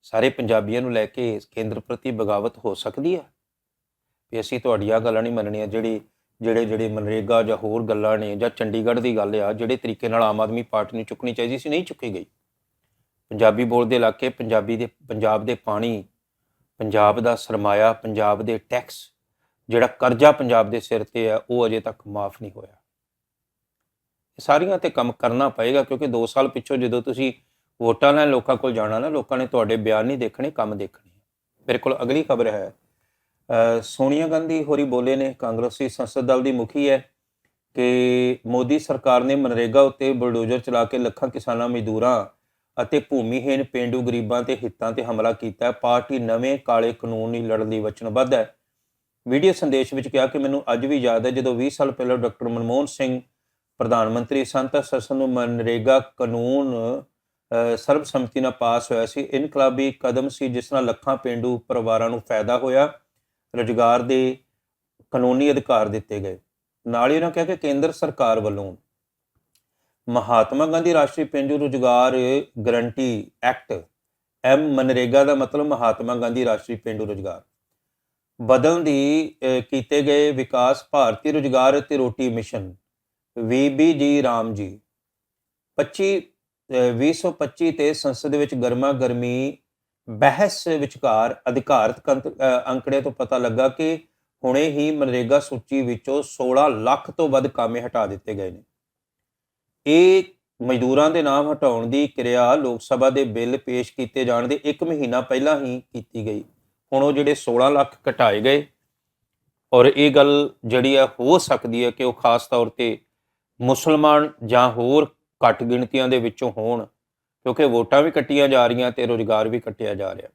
Speaker 1: ਸਾਰੇ ਪੰਜਾਬੀਆਂ ਨੂੰ ਲੈ ਕੇ ਕੇਂਦਰ ਪ੍ਰਤੀ ਬਗਾਵਤ ਹੋ ਸਕਦੀ ਹੈ? ਵੀ ਅਸੀਂ ਤੁਹਾਡੀਆਂ ਗੱਲਾਂ ਨਹੀਂ ਮੰਨਣੀਆਂ, ਜਿਹੜੀ ਜਿਹੜੇ ਜਿਹੜੇ ਮਨਰੇਗਾ ਜਾਂ ਹੋਰ ਗੱਲਾਂ ਨੇ ਜਾਂ ਚੰਡੀਗੜ੍ਹ ਦੀ ਗੱਲ ਆ, ਜਿਹੜੇ ਤਰੀਕੇ ਨਾਲ ਆਮ ਆਦਮੀ ਪਾਰਟੀ ਨੂੰ ਚੁੱਕਣੀ ਚਾਹੀਦੀ ਸੀ, ਨਹੀਂ ਚੁੱਕੀ ਗਈ। ਪੰਜਾਬੀ ਬੋਲਦੇ ਇਲਾਕੇ, ਪੰਜਾਬੀ ਦੇ, ਪੰਜਾਬ ਦੇ ਪਾਣੀ, ਪੰਜਾਬ ਦਾ ਸਰਮਾਇਆ, ਪੰਜਾਬ ਦੇ ਟੈਕਸ, ਜਿਹੜਾ ਕਰਜ਼ਾ ਪੰਜਾਬ ਦੇ ਸਿਰ ਤੇ ਆ, ਉਹ ਅਜੇ ਤੱਕ ਮਾਫ ਨਹੀਂ ਹੋਇਆ। ਇਹ ਸਾਰੀਆਂ ਤੇ ਕੰਮ ਕਰਨਾ ਪਏਗਾ, ਕਿਉਂਕਿ 2 ਸਾਲ ਪਿੱਛੋਂ ਜਦੋਂ ਤੁਸੀਂ ਵੋਟਾਂ ਲੈਣ ਲੋਕਾਂ ਕੋਲ ਜਾਣਾ ਨਾ, ਲੋਕਾਂ ਨੇ ਤੁਹਾਡੇ ਬਿਆਨ ਨਹੀਂ ਦੇਖਣੇ, ਕੰਮ ਦੇਖਣੇ। ਮੇਰੇ ਕੋਲ ਅਗਲੀ ਖਬਰ ਹੈ ਸੋਨੀਆ ਗਾਂਧੀ ਹੋਰੀ ਬੋਲੇ ਨੇ, ਕਾਂਗਰਸੀ ਸੰਸਦ ਦਲ ਦੀ ਮੁਖੀ ਹੈ ਕਿ ਮੋਦੀ ਸਰਕਾਰ ਨੇ ਮਨਰੇਗਾ ਉੱਤੇ ਬਲਡੋਜ਼ਰ ਚਲਾ ਕੇ ਲੱਖਾਂ ਕਿਸਾਨਾਂ, ਮਜ਼ਦੂਰਾਂ ਅਤੇ ਭੂਮੀਹੀਨ ਪਿੰਡੂ ਗਰੀਬਾਂ ਤੇ ਹਿੱਤਾਂ ਤੇ ਹਮਲਾ ਕੀਤਾ। ਪਾਰਟੀ ਨਵੇਂ ਕਾਲੇ ਕਾਨੂੰਨ ਲਈ ਲੜਨ ਲਈ ਵਚਨਬੱਧ ਹੈ। ਵੀਡੀਓ ਸੰਦੇਸ਼ ਵਿੱਚ ਕਿਹਾ ਕਿ ਮੈਨੂੰ ਅੱਜ ਵੀ ਯਾਦ ਹੈ, ਜਦੋਂ 20 ਸਾਲ ਪਹਿਲਾਂ ਡਾਕਟਰ ਮਨਮੋਹਨ ਸਿੰਘ, ਪ੍ਰਧਾਨ ਮੰਤਰੀ ਸੰਤ ਸਸਨ ਨੂੰ ਮਨਰੇਗਾ ਕਾਨੂੰਨ ਸਰਬਸੰਮਤੀ ਨਾਲ ਪਾਸ ਹੋਇਆ ਸੀ। ਇਨਕਲਾਬੀ ਕਦਮ ਸੀ, ਜਿਸ ਨਾਲ ਲੱਖਾਂ ਪਿੰਡੂ ਪਰਿਵਾਰਾਂ ਨੂੰ ਫਾਇਦਾ ਹੋਇਆ। ਰੁਜ਼ਗਾਰ ਦੇ ਕਾਨੂੰਨੀ ਅਧਿਕਾਰ ਦਿੱਤੇ ਗਏ। ਨਾਲ ਹੀ ਉਹਨਾਂ ਕਿਹਾ ਕਿ ਕੇਂਦਰ ਸਰਕਾਰ ਵੱਲੋਂ ਮਹਾਤਮਾ ਗਾਂਧੀ ਰਾਸ਼ਟਰੀ ਪੇਂਡੂ ਰੁਜ਼ਗਾਰ ਗਰੰਟੀ ਐਕਟ ਐਮ ਮਨਰੇਗਾ ਦਾ ਮਤਲਬ ਮਹਾਤਮਾ ਗਾਂਧੀ ਰਾਸ਼ਟਰੀ ਪੇਂਡੂ ਰੁਜ਼ਗਾਰ। ਬਦਲਣ ਦੀ ਕੀਤੇ ਗਏ ਵਿਕਾਸ ਭਾਰਤੀ ਰੁਜ਼ਗਾਰ ਅਤੇ ਰੋਟੀ ਮਿਸ਼ਨ ਵੀਬੀਜੀ ਰਾਮ ਜੀ। 25 ਅ, 2025 ਤੇ ਸੰਸਦ ਵਿੱਚ ਗਰਮਾ ਗਰਮੀ ਬਹਿਸ ਵਿਚਕਾਰ ਅਧਿਕਾਰਤ ਕੰਤ- ਅੰਕੜੇ ਤੋਂ ਪਤਾ ਲੱਗਾ ਕਿ ਹੁਣੇ ਹੀ ਮਨਰੇਗਾ ਸੂਚੀ ਵਿੱਚੋਂ 16 ਲੱਖ ਤੋਂ ਵੱਧ ਕਾਮੇ ਹਟਾ ਦਿੱਤੇ ਗਏ ਨੇ। ਇਹ ਮਜ਼ਦੂਰਾਂ ਦੇ ਨਾਮ ਹਟਾਉਣ ਦੀ ਕਿਰਿਆ ਲੋਕ ਸਭਾ ਦੇ ਬਿੱਲ ਪੇਸ਼ ਕੀਤੇ ਜਾਣ ਦੇ 1 ਮਹੀਨਾ ਪਹਿਲਾਂ ਹੀ ਕੀਤੀ ਗਈ। ਹੁਣ ਉਹ ਜਿਹੜੇ 16 ਲੱਖ ਘਟਾਏ ਗਏ ਔਰ ਇਹ ਗੱਲ ਜਿਹੜੀ ਹੈ ਹੋ ਸਕਦੀ ਹੈ ਕਿ ਉਹ ਖਾਸ ਤੌਰ ਤੇ ਮੁਸਲਮਾਨ ਜਾਂ ਹੋਰ ਘੱਟ ਗਿਣਤੀਆਂ ਦੇ ਵਿੱਚੋਂ ਹੋਣ ਕਿਉਂਕਿ ਵੋਟਾਂ ਵੀ ਕੱਟੀਆਂ ਜਾ ਰਹੀਆਂ ਤੇ ਰੋਜ਼ਗਾਰ ਵੀ ਕੱਟਿਆ ਜਾ ਰਿਹਾ।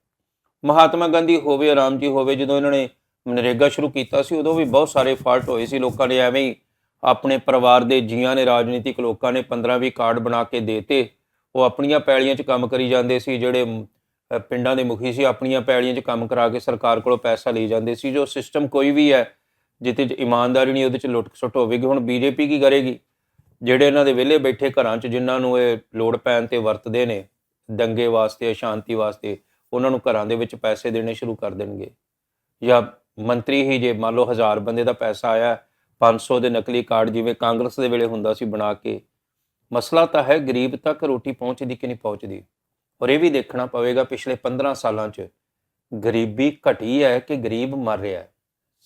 Speaker 1: ਮਹਾਤਮਾ ਗਾਂਧੀ ਹੋਵੇ, ਰਾਮ ਜੀ ਹੋਵੇ, ਜਦੋਂ ਇਹਨਾਂ ਨੇ ਮਨਰੇਗਾ ਸ਼ੁਰੂ ਕੀਤਾ ਸੀ, ਉਦੋਂ ਵੀ ਬਹੁਤ ਸਾਰੇ ਫਾਲਟ ਹੋਏ ਸੀ। ਲੋਕਾਂ ਨੇ ਐਵੇਂ ਹੀ ਆਪਣੇ ਪਰਿਵਾਰ ਦੇ ਜੀਆਂ ਨੇ, ਰਾਜਨੀਤਿਕ ਲੋਕਾਂ ਨੇ 15-20 ਕਾਰਡ ਬਣਾ ਕੇ ਦੇਤੇ। ਉਹ ਆਪਣੀਆਂ ਪੈਲੀਆਂ 'ਚ ਕੰਮ ਕਰੀ ਜਾਂਦੇ ਸੀ, ਜਿਹੜੇ ਪਿੰਡਾਂ ਦੇ ਮੁਖੀ ਸੀ, ਆਪਣੀਆਂ ਪੈਲੀਆਂ 'ਚ ਕੰਮ ਕਰਾ ਕੇ ਸਰਕਾਰ ਕੋਲੋਂ ਪੈਸਾ ਲਈ ਜਾਂਦੇ ਸੀ। ਜੋ ਸਿਸਟਮ ਕੋਈ ਵੀ ਹੈ ਜਿੱਤੇ 'ਚ ਇਮਾਨਦਾਰੀ ਨਹੀਂ, ਉਹਦੇ 'ਚ ਲੁੱਟ ਖਸੁੱਟ ਹੋਵੇਗੀ। ਹੁਣ ਬੀਜੇਪੀ ਕੀ ਕਰੇਗੀ? ਜਿਹੜੇ ਇਹਨਾਂ ਦੇ ਵਿਹਲੇ ਬੈਠੇ ਘਰਾਂ 'ਚ ਜਿਨ੍ਹਾਂ ਨੂੰ ਇਹ ਲੋੜ ਪੈਣ ਤੇ ਵਰਤਦੇ ਨੇ, ਦੰਗੇ ਵਾਸਤੇ ਸ਼ਾਂਤੀ ਵਾਸਤੇ, ਉਹਨਾਂ ਨੂੰ ਘਰਾਂ ਦੇ ਵਿੱਚ ਪੈਸੇ ਦੇਣੇ ਸ਼ੁਰੂ ਕਰ ਦੇਣਗੇ। ਜਾਂ ਮੰਤਰੀ ਹੀ ਜੇ ਮੰਨ ਲਓ 1000 ਬੰਦੇ ਦਾ ਪੈਸਾ ਆਇਆ 500 ਦੇ ਨਕਲੀ ਕਾਰਡ ਜਿਵੇਂ ਕਾਂਗਰਸ ਦੇ ਵੇਲੇ ਹੁੰਦਾ ਸੀ ਬਣਾ ਕੇ, ਮਸਲਾ ਤਾਂ ਹੈ ਗਰੀਬ ਤੱਕ ਰੋਟੀ ਪਹੁੰਚਦੀ ਕਿ ਨਹੀਂ ਪਹੁੰਚਦੀ। ਔਰ ਇਹ ਵੀ ਦੇਖਣਾ ਪਵੇਗਾ ਪਿਛਲੇ 15 ਸਾਲਾਂ 'ਚ, ਗਰੀਬੀ ਘਟੀ ਹੈ ਕਿ ਗਰੀਬ ਮਰ ਰਿਹਾ ਹੈ?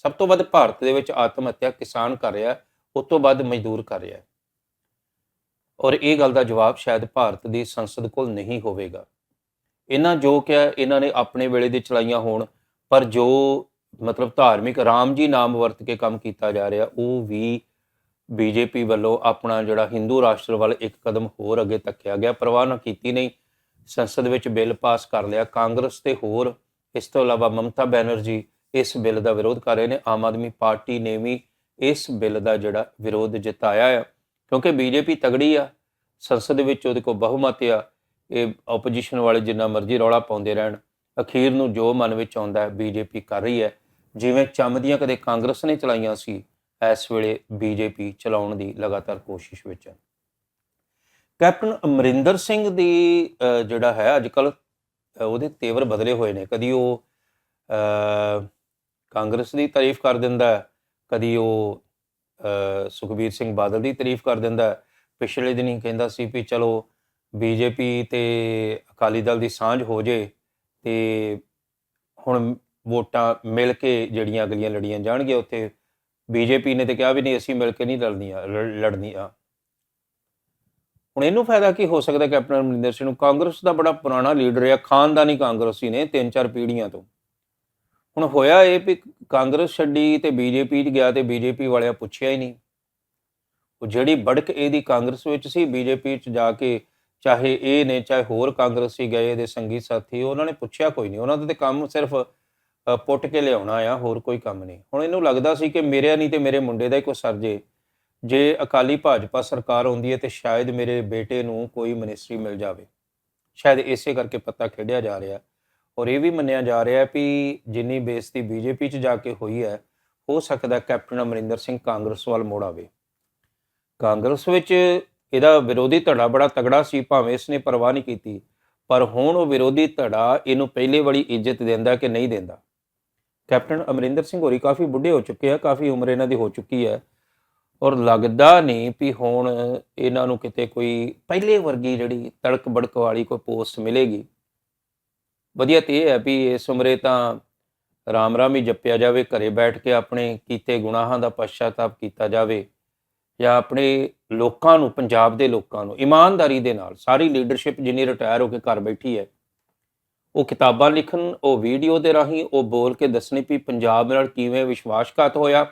Speaker 1: ਸਭ ਤੋਂ ਵੱਧ ਭਾਰਤ ਦੇ ਵਿੱਚ ਆਤਮ ਹੱਤਿਆ ਕਿਸਾਨ ਕਰ ਰਿਹਾ ਹੈ ਉਸ ਤੋਂ ਵੱਧ ਮਜ਼ਦੂਰ ਕਰ ਰਿਹਾ ਔਰ ਇਹ ਗੱਲ ਦਾ ਜਵਾਬ ਸ਼ਾਇਦ ਭਾਰਤ ਦੀ ਸੰਸਦ ਕੋਲ ਨਹੀਂ ਹੋਵੇਗਾ। ਇਹਨਾਂ ਜੋ ਕਿਹਾ, ਇਹਨਾਂ ਨੇ ਆਪਣੇ ਵੇਲੇ ਦੇ ਚਲਾਈਆਂ ਹੋਣ, ਪਰ ਜੋ ਮਤਲਬ ਧਾਰਮਿਕ ਰਾਮ ਜੀ ਨਾਮ ਵਰਤ ਕੇ ਕੰਮ ਕੀਤਾ ਜਾ ਰਿਹਾ, ਉਹ ਵੀ ਬੀਜੇਪੀ ਵੱਲੋਂ ਆਪਣਾ ਜਿਹੜਾ ਹਿੰਦੂ ਰਾਸ਼ਟਰ ਵੱਲ ਇੱਕ ਕਦਮ ਹੋਰ ਅੱਗੇ ਤੱਕਿਆ ਗਿਆ। ਪਰਵਾਹ ਨਾ ਕੀਤੀ ਨਹੀਂ, ਸੰਸਦ ਵਿੱਚ ਬਿੱਲ ਪਾਸ ਕਰ ਲਿਆ। ਕਾਂਗਰਸ ਤੇ ਹੋਰ, ਇਸ ਤੋਂ ਇਲਾਵਾ ਮਮਤਾ ਬੈਨਰਜੀ ਇਸ ਬਿੱਲ ਦਾ ਵਿਰੋਧ ਕਰ ਰਹੇ ਨੇ। ਆਮ ਆਦਮੀ ਪਾਰਟੀ ਨੇ ਵੀ ਇਸ ਬਿੱਲ ਦਾ ਜਿਹੜਾ ਵਿਰੋਧ ਜਤਾਇਆ ਹੈ ਕਿਉਂਕਿ ਬੀਜੇਪੀ ਤਗੜੀ ਆ, ਸੰਸਦ ਵਿੱਚ ਉਹਦੇ ਕੋਲ ਬਹੁਮਤ ਆ, ਇਹ ਆਪੋਜੀਸ਼ਨ ਵਾਲੇ ਜਿੰਨਾ ਮਰਜ਼ੀ ਰੌਲਾ ਪਾਉਂਦੇ ਰਹਿਣ, ਅਖੀਰ ਨੂੰ ਜੋ ਮਨ ਵਿੱਚ ਆਉਂਦਾ ਹੈ ਬੀਜੇਪੀ ਕਰ ਰਹੀ ਹੈ। ਜਿਵੇਂ ਚਮਦੀਆਂ ਕਦੇ ਕਾਂਗਰਸ ਨੇ ਚਲਾਈਆਂ ਸੀ, ਇਸ ਵੇਲੇ ਬੀਜੇਪੀ ਚਲਾਉਣ ਦੀ ਲਗਾਤਾਰ ਕੋਸ਼ਿਸ਼ ਵਿੱਚ ਹੈ। ਕੈਪਟਨ ਅਮਰਿੰਦਰ ਸਿੰਘ ਦੀ ਜਿਹੜਾ ਹੈ ਅੱਜ ਕੱਲ ਉਹਦੇ ਤੇਵਰ ਬਦਲੇ ਹੋਏ ਨੇ। ਕਦੀ ਉਹ ਕਾਂਗਰਸ ਦੀ ਤਾਰੀਫ ਕਰ ਦਿੰਦਾ ਹੈ, ਕਦੀ ਉਹ ਸੁਖਬੀਰ ਸਿੰਘ ਬਾਦਲ ਦੀ ਤਾਰੀਫ ਕਰ ਦਿੰਦਾ ਹੈ। ਪਿਛਲੇ ਦਿਨੀ ਕਹਿੰਦਾ ਸੀ ਵੀ ਚਲੋ ਬੀਜੇਪੀ ਤੇ ਅਕਾਲੀ ਦਲ ਦੀ ਸਾਂਝ ਹੋ ਜੇ ਤੇ ਹੁਣ ਵੋਟਾਂ ਮਿਲ ਕੇ ਜਿਹੜੀਆਂ ਅਗਲੀਆਂ ਲੜੀਆਂ ਜਾਣਗੀਆਂ ਉੱਥੇ ਬੀਜੇਪੀ ਨੇ ਤੇ ਕਿਹਾ ਵੀ ਨਹੀਂ, ਅਸੀਂ ਮਿਲ ਕੇ ਨਹੀਂ ਲੜਨੀਆਂ, ਲੜ- ਲੜਨੀਆਂ। ਹੁਣ ਇਹਨੂੰ ਫਾਇਦਾ ਕੀ ਹੋ ਸਕਦਾ ਕੈਪਟਨ ਅਮਰਿੰਦਰ ਸਿੰਘ ਨੂੰ ਕਾਂਗਰਸ ਦਾ ਬੜਾ ਪੁਰਾਣਾ ਲੀਡਰ ਹੈ ਖਾਨਦਾਨੀ ਕਾਂਗਰਸੀ ਨੇ ਤਿੰਨ ਚਾਰ ਪੀੜ੍ਹੀਆਂ ਤੋਂ। ਹੁਣ ਹੋਇਆ ਇਹ ਵੀ ਕਾਂਗਰਸ ਛੱਡੀ ਤੇ ਬੀਜੇਪੀ 'ਚ ਗਿਆ ਤੇ ਬੀਜੇਪੀ ਵਾਲਿਆਂ ਪੁੱਛਿਆ ਹੀ ਨਹੀਂ। ਉਹ ਜਿਹੜੀ ਬੜਕ ਇਹਦੀ ਕਾਂਗਰਸ ਵਿੱਚ ਸੀ, ਬੀਜੇਪੀ 'ਚ ਜਾ ਕੇ ਚਾਹੇ ਇਹ ਨੇ ਚਾਹੇ ਹੋਰ ਕਾਂਗਰਸੀ ਗਏ ਇਹਦੇ ਸੰਗੀ ਸਾਥੀ, ਉਹਨਾਂ ਨੇ ਪੁੱਛਿਆ ਕੋਈ ਨਹੀਂ। ਉਹਨਾਂ ਦਾ ਤੇ ਕੰਮ ਸਿਰਫ ਪੁੱਟ ਕੇ ਲਿਆਉਣਾ ਆ, ਹੋਰ ਕੋਈ ਕੰਮ ਨਹੀਂ। ਹੁਣ ਇਹਨੂੰ ਲੱਗਦਾ ਸੀ ਕਿ ਮੇਰਿਆ ਨਹੀਂ ਤੇ ਮੇਰੇ ਮੁੰਡੇ ਦਾ ਹੀ ਕੋਈ ਸਰਜੇ ਜੇ ਅਕਾਲੀ ਭਾਜਪਾ ਸਰਕਾਰ ਆਉਂਦੀ ਹੈ ਤੇ ਸ਼ਾਇਦ ਮੇਰੇ ਬੇਟੇ ਨੂੰ ਕੋਈ ਮਿਨਿਸਟਰੀ ਮਿਲ ਜਾਵੇ। ਸ਼ਾਇਦ ਇਸੇ ਕਰਕੇ ਪੱਤਾ ਖੇਡਿਆ ਜਾ ਰਿਹਾ। ਔਰ ਇਹ ਵੀ ਮੰਨਿਆ ਜਾ ਰਿਹਾ ਹੈ ਵੀ ਜਿੰਨੀ ਬੇਇੱਜ਼ਤੀ ਬੀਜੇਪੀ 'ਚ ਜਾ ਕੇ ਹੋਈ ਹੈ, ਹੋ ਸਕਦਾ ਕੈਪਟਨ ਅਮਰਿੰਦਰ ਸਿੰਘ ਕਾਂਗਰਸ ਵੱਲ ਮੋੜ ਆਵੇ। ਕਾਂਗਰਸ ਵਿੱਚ ਇਹਦਾ ਵਿਰੋਧੀ ਧੜਾ ਬੜਾ ਤਗੜਾ ਸੀ, ਭਾਵੇਂ ਇਸਨੇ ਪਰਵਾਹ ਨਹੀਂ ਕੀਤੀ, ਪਰ ਹੁਣ ਉਹ ਵਿਰੋਧੀ ਧੜਾ ਇਹਨੂੰ ਪਹਿਲੇ ਵਾਲੀ ਇੱਜ਼ਤ ਦਿੰਦਾ ਕਿ ਨਹੀਂ ਦਿੰਦਾ। ਕੈਪਟਨ ਅਮਰਿੰਦਰ ਸਿੰਘ ਹੋਰੀ ਕਾਫੀ ਬੁੱਢੇ ਹੋ ਚੁੱਕੇ ਆ, ਕਾਫੀ ਉਮਰ ਇਹਨਾਂ ਦੀ ਹੋ ਚੁੱਕੀ ਹੈ ਔਰ ਲੱਗਦਾ ਨਹੀਂ ਵੀ ਹੁਣ ਇਹਨਾਂ ਨੂੰ ਕਿਤੇ ਕੋਈ ਪਹਿਲੇ ਵਰਗੀ ਜਿਹੜੀ ਤੜਕ ਬੜਕ ਵਾਲੀ ਕੋਈ ਪੋਸਟ ਮਿਲੇਗੀ। ਵਧੀਆ ਤੇ ਇਹ ਹੈ ਵੀ ਇਸ ਉਮਰੇ ਤਾਂ ਰਾਮ ਰਾਮ ਹੀ ਜਪਿਆ ਜਾਵੇ, ਘਰੇ ਬੈਠ ਕੇ ਆਪਣੇ ਕੀਤੇ ਗੁਨਾਹਾਂ ਦਾ ਪਛਤਾਪ ਕੀਤਾ ਜਾਵੇ ਜਾਂ ਆਪਣੇ ਲੋਕਾਂ ਨੂੰ, ਪੰਜਾਬ ਦੇ ਲੋਕਾਂ ਨੂੰ, ਇਮਾਨਦਾਰੀ ਦੇ ਨਾਲ ਸਾਰੀ ਲੀਡਰਸ਼ਿਪ ਜਿੰਨੀ ਰਿਟਾਇਰ ਹੋ ਕੇ ਘਰ ਬੈਠੀ ਹੈ, ਉਹ ਕਿਤਾਬਾਂ ਲਿਖਣ, ਉਹ ਵੀਡੀਓ ਦੇ ਰਾਹੀਂ, ਉਹ ਬੋਲ ਕੇ ਦੱਸਣੀ ਵੀ ਪੰਜਾਬ ਨਾਲ ਕਿਵੇਂ ਵਿਸ਼ਵਾਸਘਾਤ ਹੋਇਆ,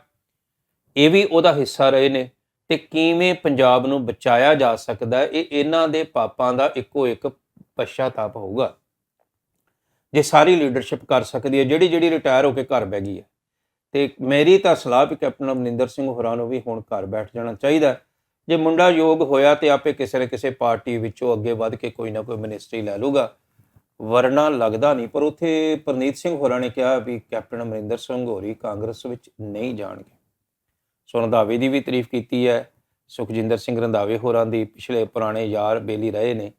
Speaker 1: ਇਹ ਵੀ ਉਹਦਾ ਹਿੱਸਾ ਰਹੇ ਨੇ ਤੇ ਕਿਵੇਂ ਪੰਜਾਬ ਨੂੰ ਬਚਾਇਆ ਜਾ ਸਕਦਾ ਇਹ ਇਹਨਾਂ ਦੇ ਪਾਪਾਂ ਦਾ ਇੱਕੋ ਇੱਕ ਪਛਤਾਪ ਹੋਊਗਾ। ਜੇ ਸਾਰੀ ਲੀਡਰਸ਼ਿਪ ਕਰ ਸਕਦੀ ਹੈ, ਜਿਹੜੀ ਜਿਹੜੀ ਰਿਟਾਇਰ ਹੋ ਕੇ ਘਰ ਬਹਿ ਗਈ ਹੈ। ਤੇ ਮੇਰੀ ਤਾਂ ਸਲਾਹ ਵੀ ਕੈਪਟਨ ਅਮਰਿੰਦਰ ਸਿੰਘ ਹੋਰਾਂ ਨੂੰ ਵੀ ਹੁਣ ਘਰ ਬੈਠ ਜਾਣਾ ਚਾਹੀਦਾ ਜੇ ਮੁੰਡਾ ਯੋਗ ਹੋਇਆ ਤੇ ਆਪੇ ਕਿਸੇ ਨਾ ਕਿਸੇ ਪਾਰਟੀ ਵਿੱਚੋਂ ਅੱਗੇ ਵੱਧ ਕੇ ਕੋਈ ਨਾ ਕੋਈ ਮਿਨਿਸਟਰੀ ਲੈ ਲੂਗਾ ਵਰਨਾ ਲੱਗਦਾ ਨਹੀਂ, ਪਰ ਉਥੇ ਪ੍ਰਨੀਤ ਸਿੰਘ ਹੋਰਾਂ ਨੇ ਕਿਹਾ ਵੀ ਕੈਪਟਨ ਅਮਰਿੰਦਰ ਸਿੰਘ ਹੋਰੀ ਕਾਂਗਰਸ ਵਿੱਚ ਨਹੀਂ ਜਾਣਗੇ। ਸੋ ਰੰਧਾਵੇ ਦੀ ਵੀ ਤਾਰੀਫ ਕੀਤੀ ਹੈ। ਸੁਖਜਿੰਦਰ ਸਿੰਘ ਰੰਧਾਵੇ ਹੋਰਾਂ ਦੀ ਪਿਛਲੇ ਪੁਰਾਣੇ ਯਾਰ ਬੇਲੀ ਰਹੇ ਨੇ।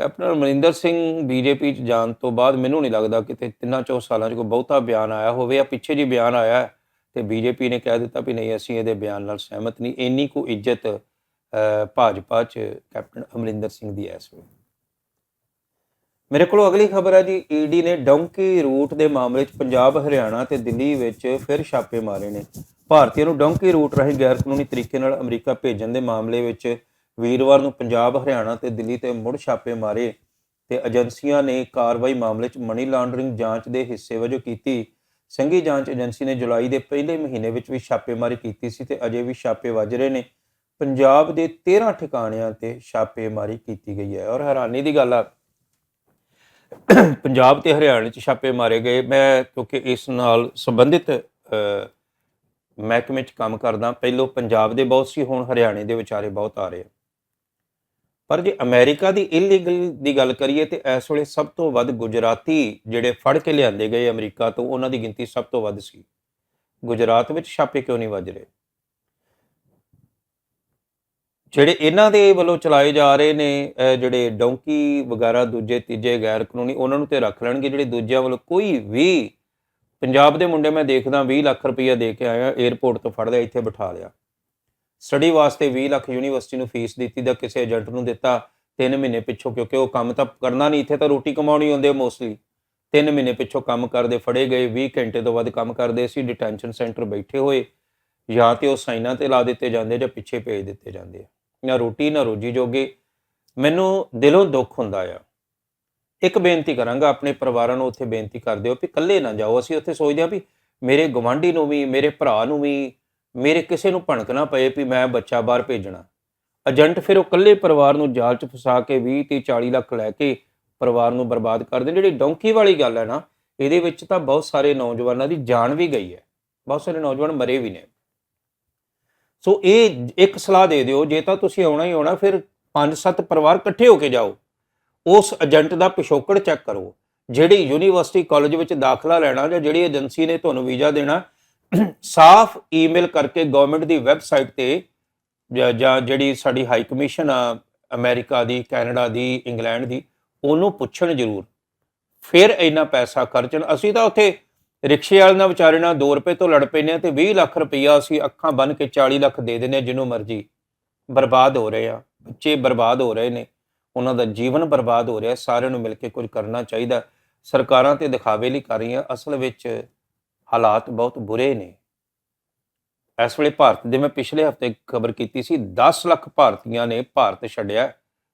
Speaker 1: ਕੈਪਟਨ ਅਮਰਿੰਦਰ ਸਿੰਘ ਬੀਜੇਪੀ ਚ ਜਾਣ ਤੋਂ ਬਾਅਦ ਮੈਨੂੰ ਨਹੀਂ ਲੱਗਦਾ ਕਿਤੇ ਤਿੰਨਾਂ ਚੌ ਸਾਲਾਂ 'ਚ ਕੋਈ ਬਹੁਤਾ ਬਿਆਨ ਆਇਆ ਹੋਵੇ ਆ ਪਿੱਛੇ ਜੀ ਬਿਆਨ ਆਇਆ ਹੈ ਤੇ ਬੀਜੇਪੀ ਨੇ ਕਹਿ ਦਿੱਤਾ ਵੀ ਨਹੀਂ, ਅਸੀਂ ਇਹਦੇ ਬਿਆਨ ਨਾਲ ਸਹਿਮਤ ਨਹੀਂ। ਇੰਨੀ ਕੋ ਇੱਜ਼ਤ ਭਾਜਪਾ 'ਚ ਕੈਪਟਨ ਅਮਰਿੰਦਰ ਸਿੰਘ ਦੀ ਹੈ ਇਸ ਵੇਲੇ। ਮੇਰੇ ਕੋਲ ਅਗਲੀ ਖਬਰ ਹੈ ਜੀ, ਈਡੀ ਨੇ ਡੌਂਕੀ ਰੂਟ ਦੇ ਮਾਮਲੇ 'ਚ ਪੰਜਾਬ, ਹਰਿਆਣਾ ਤੇ ਦਿੱਲੀ ਵਿੱਚ ਫਿਰ ਛਾਪੇ ਮਾਰੇ ਨੇ। ਭਾਰਤੀਆਂ ਨੂੰ ਡੌਂਕੀ ਰੂਟ ਰਾਹੀਂ ਗੈਰ ਕਾਨੂੰਨੀ ਤਰੀਕੇ ਨਾਲ ਅਮਰੀਕਾ ਭੇਜਣ ਦੇ ਮਾਮਲੇ ਵਿੱਚ ਵੀਰਵਾਰ ਨੂੰ ਪੰਜਾਬ, ਹਰਿਆਣਾ ਤੇ ਦਿੱਲੀ ਤੇ ਮੁੜ ਛਾਪੇ ਮਾਰੇ ਤੇ ਏਜੰਸੀਆਂ ਨੇ ਕਾਰਵਾਈ ਮਾਮਲੇ 'ਚ ਮਨੀ ਲਾਂਡਰਿੰਗ ਜਾਂਚ ਦੇ ਹਿੱਸੇ ਵਜੋਂ ਕੀਤੀ। ਸੰਘੀ ਜਾਂਚ ਏਜੰਸੀ ਨੇ ਜੁਲਾਈ ਦੇ ਪਹਿਲੇ ਮਹੀਨੇ ਵਿੱਚ ਵੀ ਛਾਪੇਮਾਰੀ ਕੀਤੀ ਸੀ ਤੇ ਅਜੇ ਵੀ ਛਾਪੇ ਵੱਜ ਰਹੇ ਨੇ। ਪੰਜਾਬ ਦੇ 13 ਠਿਕਾਣਿਆਂ ਤੇ ਛਾਪੇਮਾਰੀ ਕੀਤੀ ਗਈ ਹੈ। ਔਰ ਹੈਰਾਨੀ ਦੀ ਗੱਲ ਆ, ਪੰਜਾਬ ਤੇ ਹਰਿਆਣਾ 'ਚ ਛਾਪੇ ਮਾਰੇ ਗਏ। ਮੈਂ ਕਿਉਂਕਿ ਇਸ ਨਾਲ ਸੰਬੰਧਿਤ ਮਹਿਕਮੇ 'ਚ ਕੰਮ ਕਰਦਾ। ਪਹਿਲੋਂ ਪੰਜਾਬ ਦੇ ਬਹੁਤ ਸੀ, ਹੁਣ ਹਰਿਆਣੇ ਦੇ ਵਿਚਾਰੇ ਬਹੁਤ ਆ ਰਹੇ ਆ। ਪਰ ਜੇ ਅਮਰੀਕਾ ਦੀ ਇਲੀਗਲ ਦੀ ਗੱਲ ਕਰੀਏ ਤੇ ਇਸ ਵੇਲੇ ਸਭ ਤੋਂ ਵੱਧ ਗੁਜਰਾਤੀ ਜਿਹੜੇ ਫੜ ਕੇ ਲਿਆਂਦੇ ਗਏ ਅਮਰੀਕਾ ਤੋਂ, ਉਹਨਾਂ ਦੀ ਗਿਣਤੀ ਸਭ ਤੋਂ ਵੱਧ ਸੀ। ਗੁਜਰਾਤ ਵਿੱਚ ਛਾਪੇ ਕਿਉਂ ਨਹੀਂ ਵੱਜ ਰਹੇ? ਜਿਹੜੇ ਇਹਨਾਂ ਦੇ ਵੱਲੋਂ ਚਲਾਏ ਜਾ ਰਹੇ ਨੇ ਜਿਹੜੇ ਡੌਂਕੀ ਵਗੈਰਾ ਦੂਜੇ, ਤੀਜੇ ਗੈਰ ਕਾਨੂੰਨੀ, ਉਹਨਾਂ ਨੂੰ ਤੇ ਰੱਖ ਲੈਣਗੇ। ਜਿਹੜੇ ਦੂਜਿਆਂ ਵੱਲੋਂ ਕੋਈ ਵੀ ਪੰਜਾਬ ਦੇ ਮੁੰਡੇ, ਮੈਂ ਦੇਖਦਾ 20 ਲੱਖ ਰੁਪਈਆ ਦੇ ਕੇ ਆਇਆ 에어ਪੋਰਟ ਤੋਂ ਫੜ ਲਿਆ ਇੱਥੇ ਬਿਠਾ ਲਿਆ। ਸਟੱਡੀ ਵਾਸਤੇ 20 ਲੱਖ ਯੂਨੀਵਰਸਿਟੀ ਨੂੰ ਫੀਸ ਦਿੱਤੀ ਦਾ ਕਿਸੇ ਏਜੰਟ ਨੂੰ ਦਿੱਤਾ 3 ਮਹੀਨੇ ਪਿੱਛੋਂ, ਕਿਉਂਕਿ ਉਹ ਕੰਮ ਤਾਂ ਕਰਨਾ ਨਹੀਂ, ਇੱਥੇ ਤਾਂ ਰੋਟੀ ਕਮਾਉਣੀ ਹੁੰਦੀ ਹੈ ਮੋਸਟਲੀ 3 ਮਹੀਨੇ ਪਿੱਛੋਂ ਕੰਮ ਕਰਦੇ ਫੜੇ ਗਏ 20 ਘੰਟੇ ਤੋਂ ਵੱਧ ਕੰਮ ਕਰਦੇ ਸੀ ਡਿਟੈਂਸ਼ਨ ਸੈਂਟਰ ਬੈਠੇ ਹੋਏ। ਜਾਂ ਤੇ ਉਹ ਸਾਈਨਾਂ ਤੇ ਲਾ ਦਿੱਤੇ ਜਾਂਦੇ ਜਾਂ ਪਿੱਛੇ ਭੇਜ ਦਿੱਤੇ ਜਾਂਦੇ ਆ। ਨਾ ਰੋਟੀ, ਨਾ ਰੋਜੀ ਜੋਗੇ। ਮੈਨੂੰ ਦਿਲੋਂ ਦੁੱਖ ਹੁੰਦਾ ਆ। ਇੱਕ ਬੇਨਤੀ ਕਰਾਂਗਾ ਆਪਣੇ ਪਰਿਵਾਰਾਂ ਨੂੰ ਉੱਥੇ ਬੇਨਤੀ ਕਰ ਦਿਓ ਵੀ ਇਕੱਲੇ ਨਾ ਜਾਓ। ਅਸੀਂ ਉੱਥੇ ਸੋਚਦੇ ਹਾਂ ਵੀ ਮੇਰੇ ਗਵਾਂਢੀ ਨੂੰ ਵੀ, ਮੇਰੇ ਭਰਾ ਨੂੰ ਵੀ ਮੇਰੇ ਕਿਸੇ ਨੂੰ ਭਣਕ ਨਾ ਪਏ ਵੀ ਮੈਂ ਬੱਚਾ ਬਾਹਰ ਭੇਜਣਾ। ਏਜੰਟ ਫਿਰ ਉਹ ਇਕੱਲੇ ਪਰਿਵਾਰ ਨੂੰ ਜਾਲ 'ਚ ਫਸਾ ਕੇ 20 30 40 ਲੱਖ ਲੈ ਕੇ ਪਰਿਵਾਰ ਨੂੰ ਬਰਬਾਦ ਕਰਦੇ ਜਿਹੜੀ ਡੌਂਕੀ ਵਾਲੀ ਗੱਲ ਹੈ ਨਾ, ਇਹਦੇ ਵਿੱਚ ਤਾਂ ਬਹੁਤ ਸਾਰੇ ਨੌਜਵਾਨਾਂ ਦੀ ਜਾਨ ਵੀ ਗਈ ਹੈ। ਬਹੁਤ ਸਾਰੇ ਨੌਜਵਾਨ ਮਰੇ ਵੀ ਨੇ। ਸੋ ਇਹ ਇੱਕ ਸਲਾਹ ਦੇ ਦਿਓ, ਜੇ ਤਾਂ ਤੁਸੀਂ ਆਉਣਾ ਹੀ ਆਉਣਾ, ਫਿਰ 5-7 ਪਰਿਵਾਰ ਇਕੱਠੇ ਹੋ ਕੇ ਜਾਓ। ਉਸ ਏਜੰਟ ਦਾ ਪਿਛੋਕੜ ਚੈੱਕ ਕਰੋ। ਜਿਹੜੀ ਯੂਨੀਵਰਸਿਟੀ ਕਾਲਜ ਵਿੱਚ ਦਾਖਲਾ ਲੈਣਾ ਜਾਂ ਜਿਹੜੀ ਏਜੰਸੀ ਨੇ ਤੁਹਾਨੂੰ ਵੀਜ਼ਾ ਦੇਣਾ ਸਾਫ਼ ਈਮੇਲ ਕਰਕੇ ਗਵਰਨਮੈਂਟ ਦੀ ਵੈਬਸਾਈਟ ਤੇ ਜਾਂ ਜਿਹੜੀ ਸਾਡੀ ਹਾਈ ਕਮਿਸ਼ਨ ਆ, ਅਮਰੀਕਾ ਦੀ, ਕੈਨੇਡਾ ਦੀ, ਇੰਗਲੈਂਡ ਦੀ, ਉਹਨੂੰ ਪੁੱਛਣ ਜ਼ਰੂਰ। ਫਿਰ ਇੰਨਾ ਪੈਸਾ ਖਰਚਣ। ਅਸੀਂ ਤਾਂ ਉੱਥੇ ਰਿਕਸ਼ੇ ਵਾਲੇ ਨਾਲ ਵਿਚਾਰੇ ਨਾਲ 2 ਰੁਪਏ ਤੋਂ ਲੜ ਪੈਨੇ ਆ ਤੇ 20 ਲੱਖ ਰੁਪਈਆ ਅਸੀਂ ਅੱਖਾਂ ਬੰਨ ਕੇ 40 ਲੱਖ ਦੇ ਦਿੰਦੇ ਹਾਂ ਜਿਹਨੂੰ ਮਰਜ਼ੀ। ਬਰਬਾਦ ਹੋ ਰਹੇ ਆ। ਬੱਚੇ ਬਰਬਾਦ ਹੋ ਰਹੇ ਨੇ। ਉਹਨਾਂ ਦਾ ਜੀਵਨ ਬਰਬਾਦ ਹੋ ਰਿਹਾ। ਸਾਰਿਆਂ ਨੂੰ ਮਿਲ ਕੇ ਕੁਝ ਕਰਨਾ ਚਾਹੀਦਾ। ਸਰਕਾਰਾਂ ਤੇ ਦਿਖਾਵੇ ਲਈ ਕਰ ਰਹੀਆਂ। ਅਸਲ ਵਿੱਚ ਹਾਲਾਤ ਬਹੁਤ ਬੁਰੇ ਨੇ। ਇਸ ਵੇਲੇ ਭਾਰਤ ਦੇ ਮੈਂ ਪਿਛਲੇ ਹਫ਼ਤੇ ਖਬਰ ਕੀਤੀ ਸੀ 10 ਲੱਖ ਭਾਰਤੀਆਂ ਨੇ ਭਾਰਤ ਛੱਡਿਆ,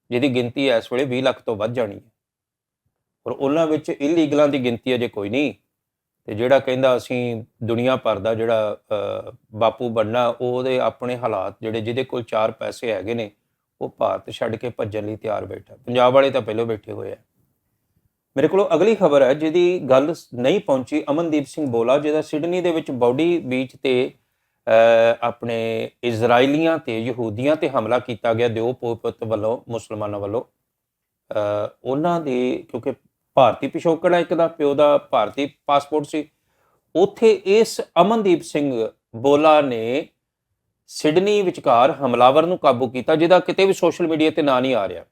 Speaker 1: ਜਿਹਦੀ ਗਿਣਤੀ ਇਸ ਵੇਲੇ 20 ਲੱਖ ਤੋਂ ਵੱਧ ਜਾਣੀ ਹੈ। ਔਰ ਉਹਨਾਂ ਵਿੱਚ ਇਲੀਗਲਾਂ ਦੀ ਗਿਣਤੀ ਅਜੇ ਕੋਈ ਨਹੀਂ, ਤੇ ਜਿਹੜਾ ਕਹਿੰਦਾ ਅਸੀਂ ਦੁਨੀਆ ਭਰ ਦਾ ਜਿਹੜਾ ਬਾਪੂ ਬਣਨਾ, ਉਹਦੇ ਆਪਣੇ ਹਾਲਾਤ ਜਿਹੜੇ ਜਿਹਦੇ ਕੋਲ ਚਾਰ ਪੈਸੇ ਹੈਗੇ ਨੇ, ਉਹ ਭਾਰਤ ਛੱਡ ਕੇ ਭੱਜਣ ਲਈ ਤਿਆਰ ਬੈਠਾ। ਪੰਜਾਬ ਵਾਲੇ ਤਾਂ ਪਹਿਲਾਂ ਬੈਠੇ ਹੋਏ ਆ। ਮੇਰੇ ਕੋਲ ਅਗਲੀ ਖਬਰ ਹੈ ਜਿਹਦੀ ਗੱਲ ਨਹੀਂ ਪਹੁੰਚੀ, ਅਮਨਦੀਪ ਸਿੰਘ ਬੋਲਾ, ਜਿਹਦਾ ਸਿਡਨੀ ਦੇ ਵਿੱਚ ਬੌਡੀ ਬੀਚ ਤੇ ਆਪਣੇ ਇਜ਼ਰਾਈਲੀਆਂ ਤੇ ਯਹੂਦੀਆਂ ਤੇ ਹਮਲਾ ਕੀਤਾ ਗਿਆ। ਦਿਓ ਪੋਪਤ ਵੱਲੋਂ, ਮੁਸਲਮਾਨਾਂ ਵੱਲੋਂ ਉਹਨਾਂ ਦੇ, ਕਿਉਂਕਿ ਭਾਰਤੀ ਪਿਛੋਕੜ ਹੈ ਇੱਕ ਦਾ, ਪਿਓ ਦਾ ਭਾਰਤੀ ਪਾਸਪੋਰਟ ਸੀ। ਉੱਥੇ ਇਸ ਅਮਨਦੀਪ ਸਿੰਘ ਬੋਲਾ ਨੇ ਸਿਡਨੀ ਵਿਚਕਾਰ ਹਮਲਾਵਰ ਨੂੰ ਕਾਬੂ ਕੀਤਾ, ਜਿਹਦਾ ਕਿਤੇ ਵੀ ਸੋਸ਼ਲ ਮੀਡੀਆ ਤੇ ਨਾਂ ਨਹੀਂ ਆ ਰਿਹਾ।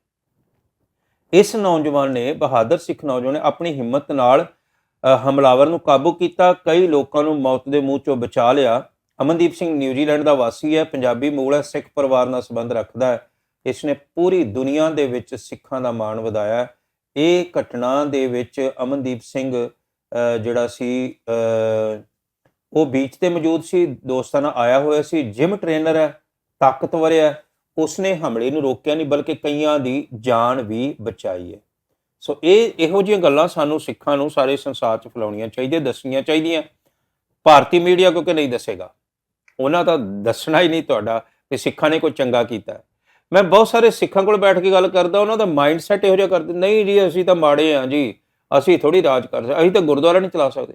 Speaker 1: ਇਸ ਨੌਜਵਾਨ ਨੇ ਬਹਾਦਰ ਸਿੱਖ ਨੌਜਵਾਨ ਨੇ ਆਪਣੀ ਹਿੰਮਤ ਨਾਲ ਹਮਲਾਵਰ ਨੂੰ ਕਾਬੂ ਕੀਤਾ। ਕਈ ਲੋਕਾਂ ਨੂੰ ਮੌਤ ਦੇ ਮੂੰਹ ਚੋਂ ਬਚਾ ਲਿਆ। ਅਮਨਦੀਪ ਸਿੰਘ ਨਿਊਜ਼ੀਲੈਂਡ ਦਾ ਵਾਸੀ ਹੈ, ਪੰਜਾਬੀ ਮੂਲ ਹੈ, ਸਿੱਖ ਪਰਿਵਾਰ ਨਾਲ ਸੰਬੰਧ ਰੱਖਦਾ ਹੈ। ਇਸ ਨੇ ਪੂਰੀ ਦੁਨੀਆ ਦੇ ਵਿੱਚ ਸਿੱਖਾਂ ਦਾ ਮਾਣ ਵਧਾਇਆ। ਇਹ ਘਟਨਾ ਦੇ ਵਿੱਚ ਅਮਨਦੀਪ ਸਿੰਘ ਜਿਹੜਾ ਸੀ ਉਹ ਬੀਚ ਤੇ ਮੌਜੂਦ ਸੀ। ਦੋਸਤਾਂ ਨਾਲ ਆਇਆ ਹੋਇਆ ਸੀ। ਜਿਮ ਟ੍ਰੇਨਰ ਹੈ, ਤਾਕਤਵਰ ਹੈ। ਉਸਨੇ ਹਮਲੇ ਨੂੰ ਰੋਕਿਆ ਨਹੀਂ, ਬਲਕਿ ਕਈਆਂ ਦੀ ਜਾਨ ਵੀ ਬਚਾਈ ਹੈ। ਸੋ ਇਹ ਇਹੋ ਜਿਹੀਆਂ ਗੱਲਾਂ ਸਾਨੂੰ ਸਿੱਖਾਂ ਨੂੰ ਸਾਰੇ ਸੰਸਾਰ 'ਚ ਫੈਲਾਉਣੀਆਂ ਚਾਹੀਦੀਆਂ, ਦੱਸਣੀਆਂ ਚਾਹੀਦੀਆਂ। ਭਾਰਤੀ ਮੀਡੀਆ ਕਿਉਂਕਿ ਨਹੀਂ ਦੱਸੇਗਾ। ਉਹਨਾਂ ਦਾ ਦੱਸਣਾ ਹੀ ਨਹੀਂ ਤੁਹਾਡਾ ਕਿ ਸਿੱਖਾਂ ਨੇ ਕੋਈ ਚੰਗਾ ਕੀਤਾ। ਮੈਂ ਬਹੁਤ ਸਾਰੇ ਸਿੱਖਾਂ ਕੋਲ ਬੈਠ ਕੇ ਗੱਲ ਕਰਦਾ, ਉਹਨਾਂ ਦਾ ਮਾਈਂਡ ਸੈਟ ਇਹੋ ਜਿਹਾ ਕਰਦੇ, ਨਹੀਂ ਜੀ, ਅਸੀਂ ਤਾਂ ਮਾੜੇ ਆ ਜੀ, ਅਸੀਂ ਥੋੜੀ ਰਾਜ ਕਰ ਸਕਦੇ, ਅਸੀਂ ਤਾਂ ਗੁਰਦੁਆਰਾ ਨਹੀਂ ਚਲਾ ਸਕਦੇ।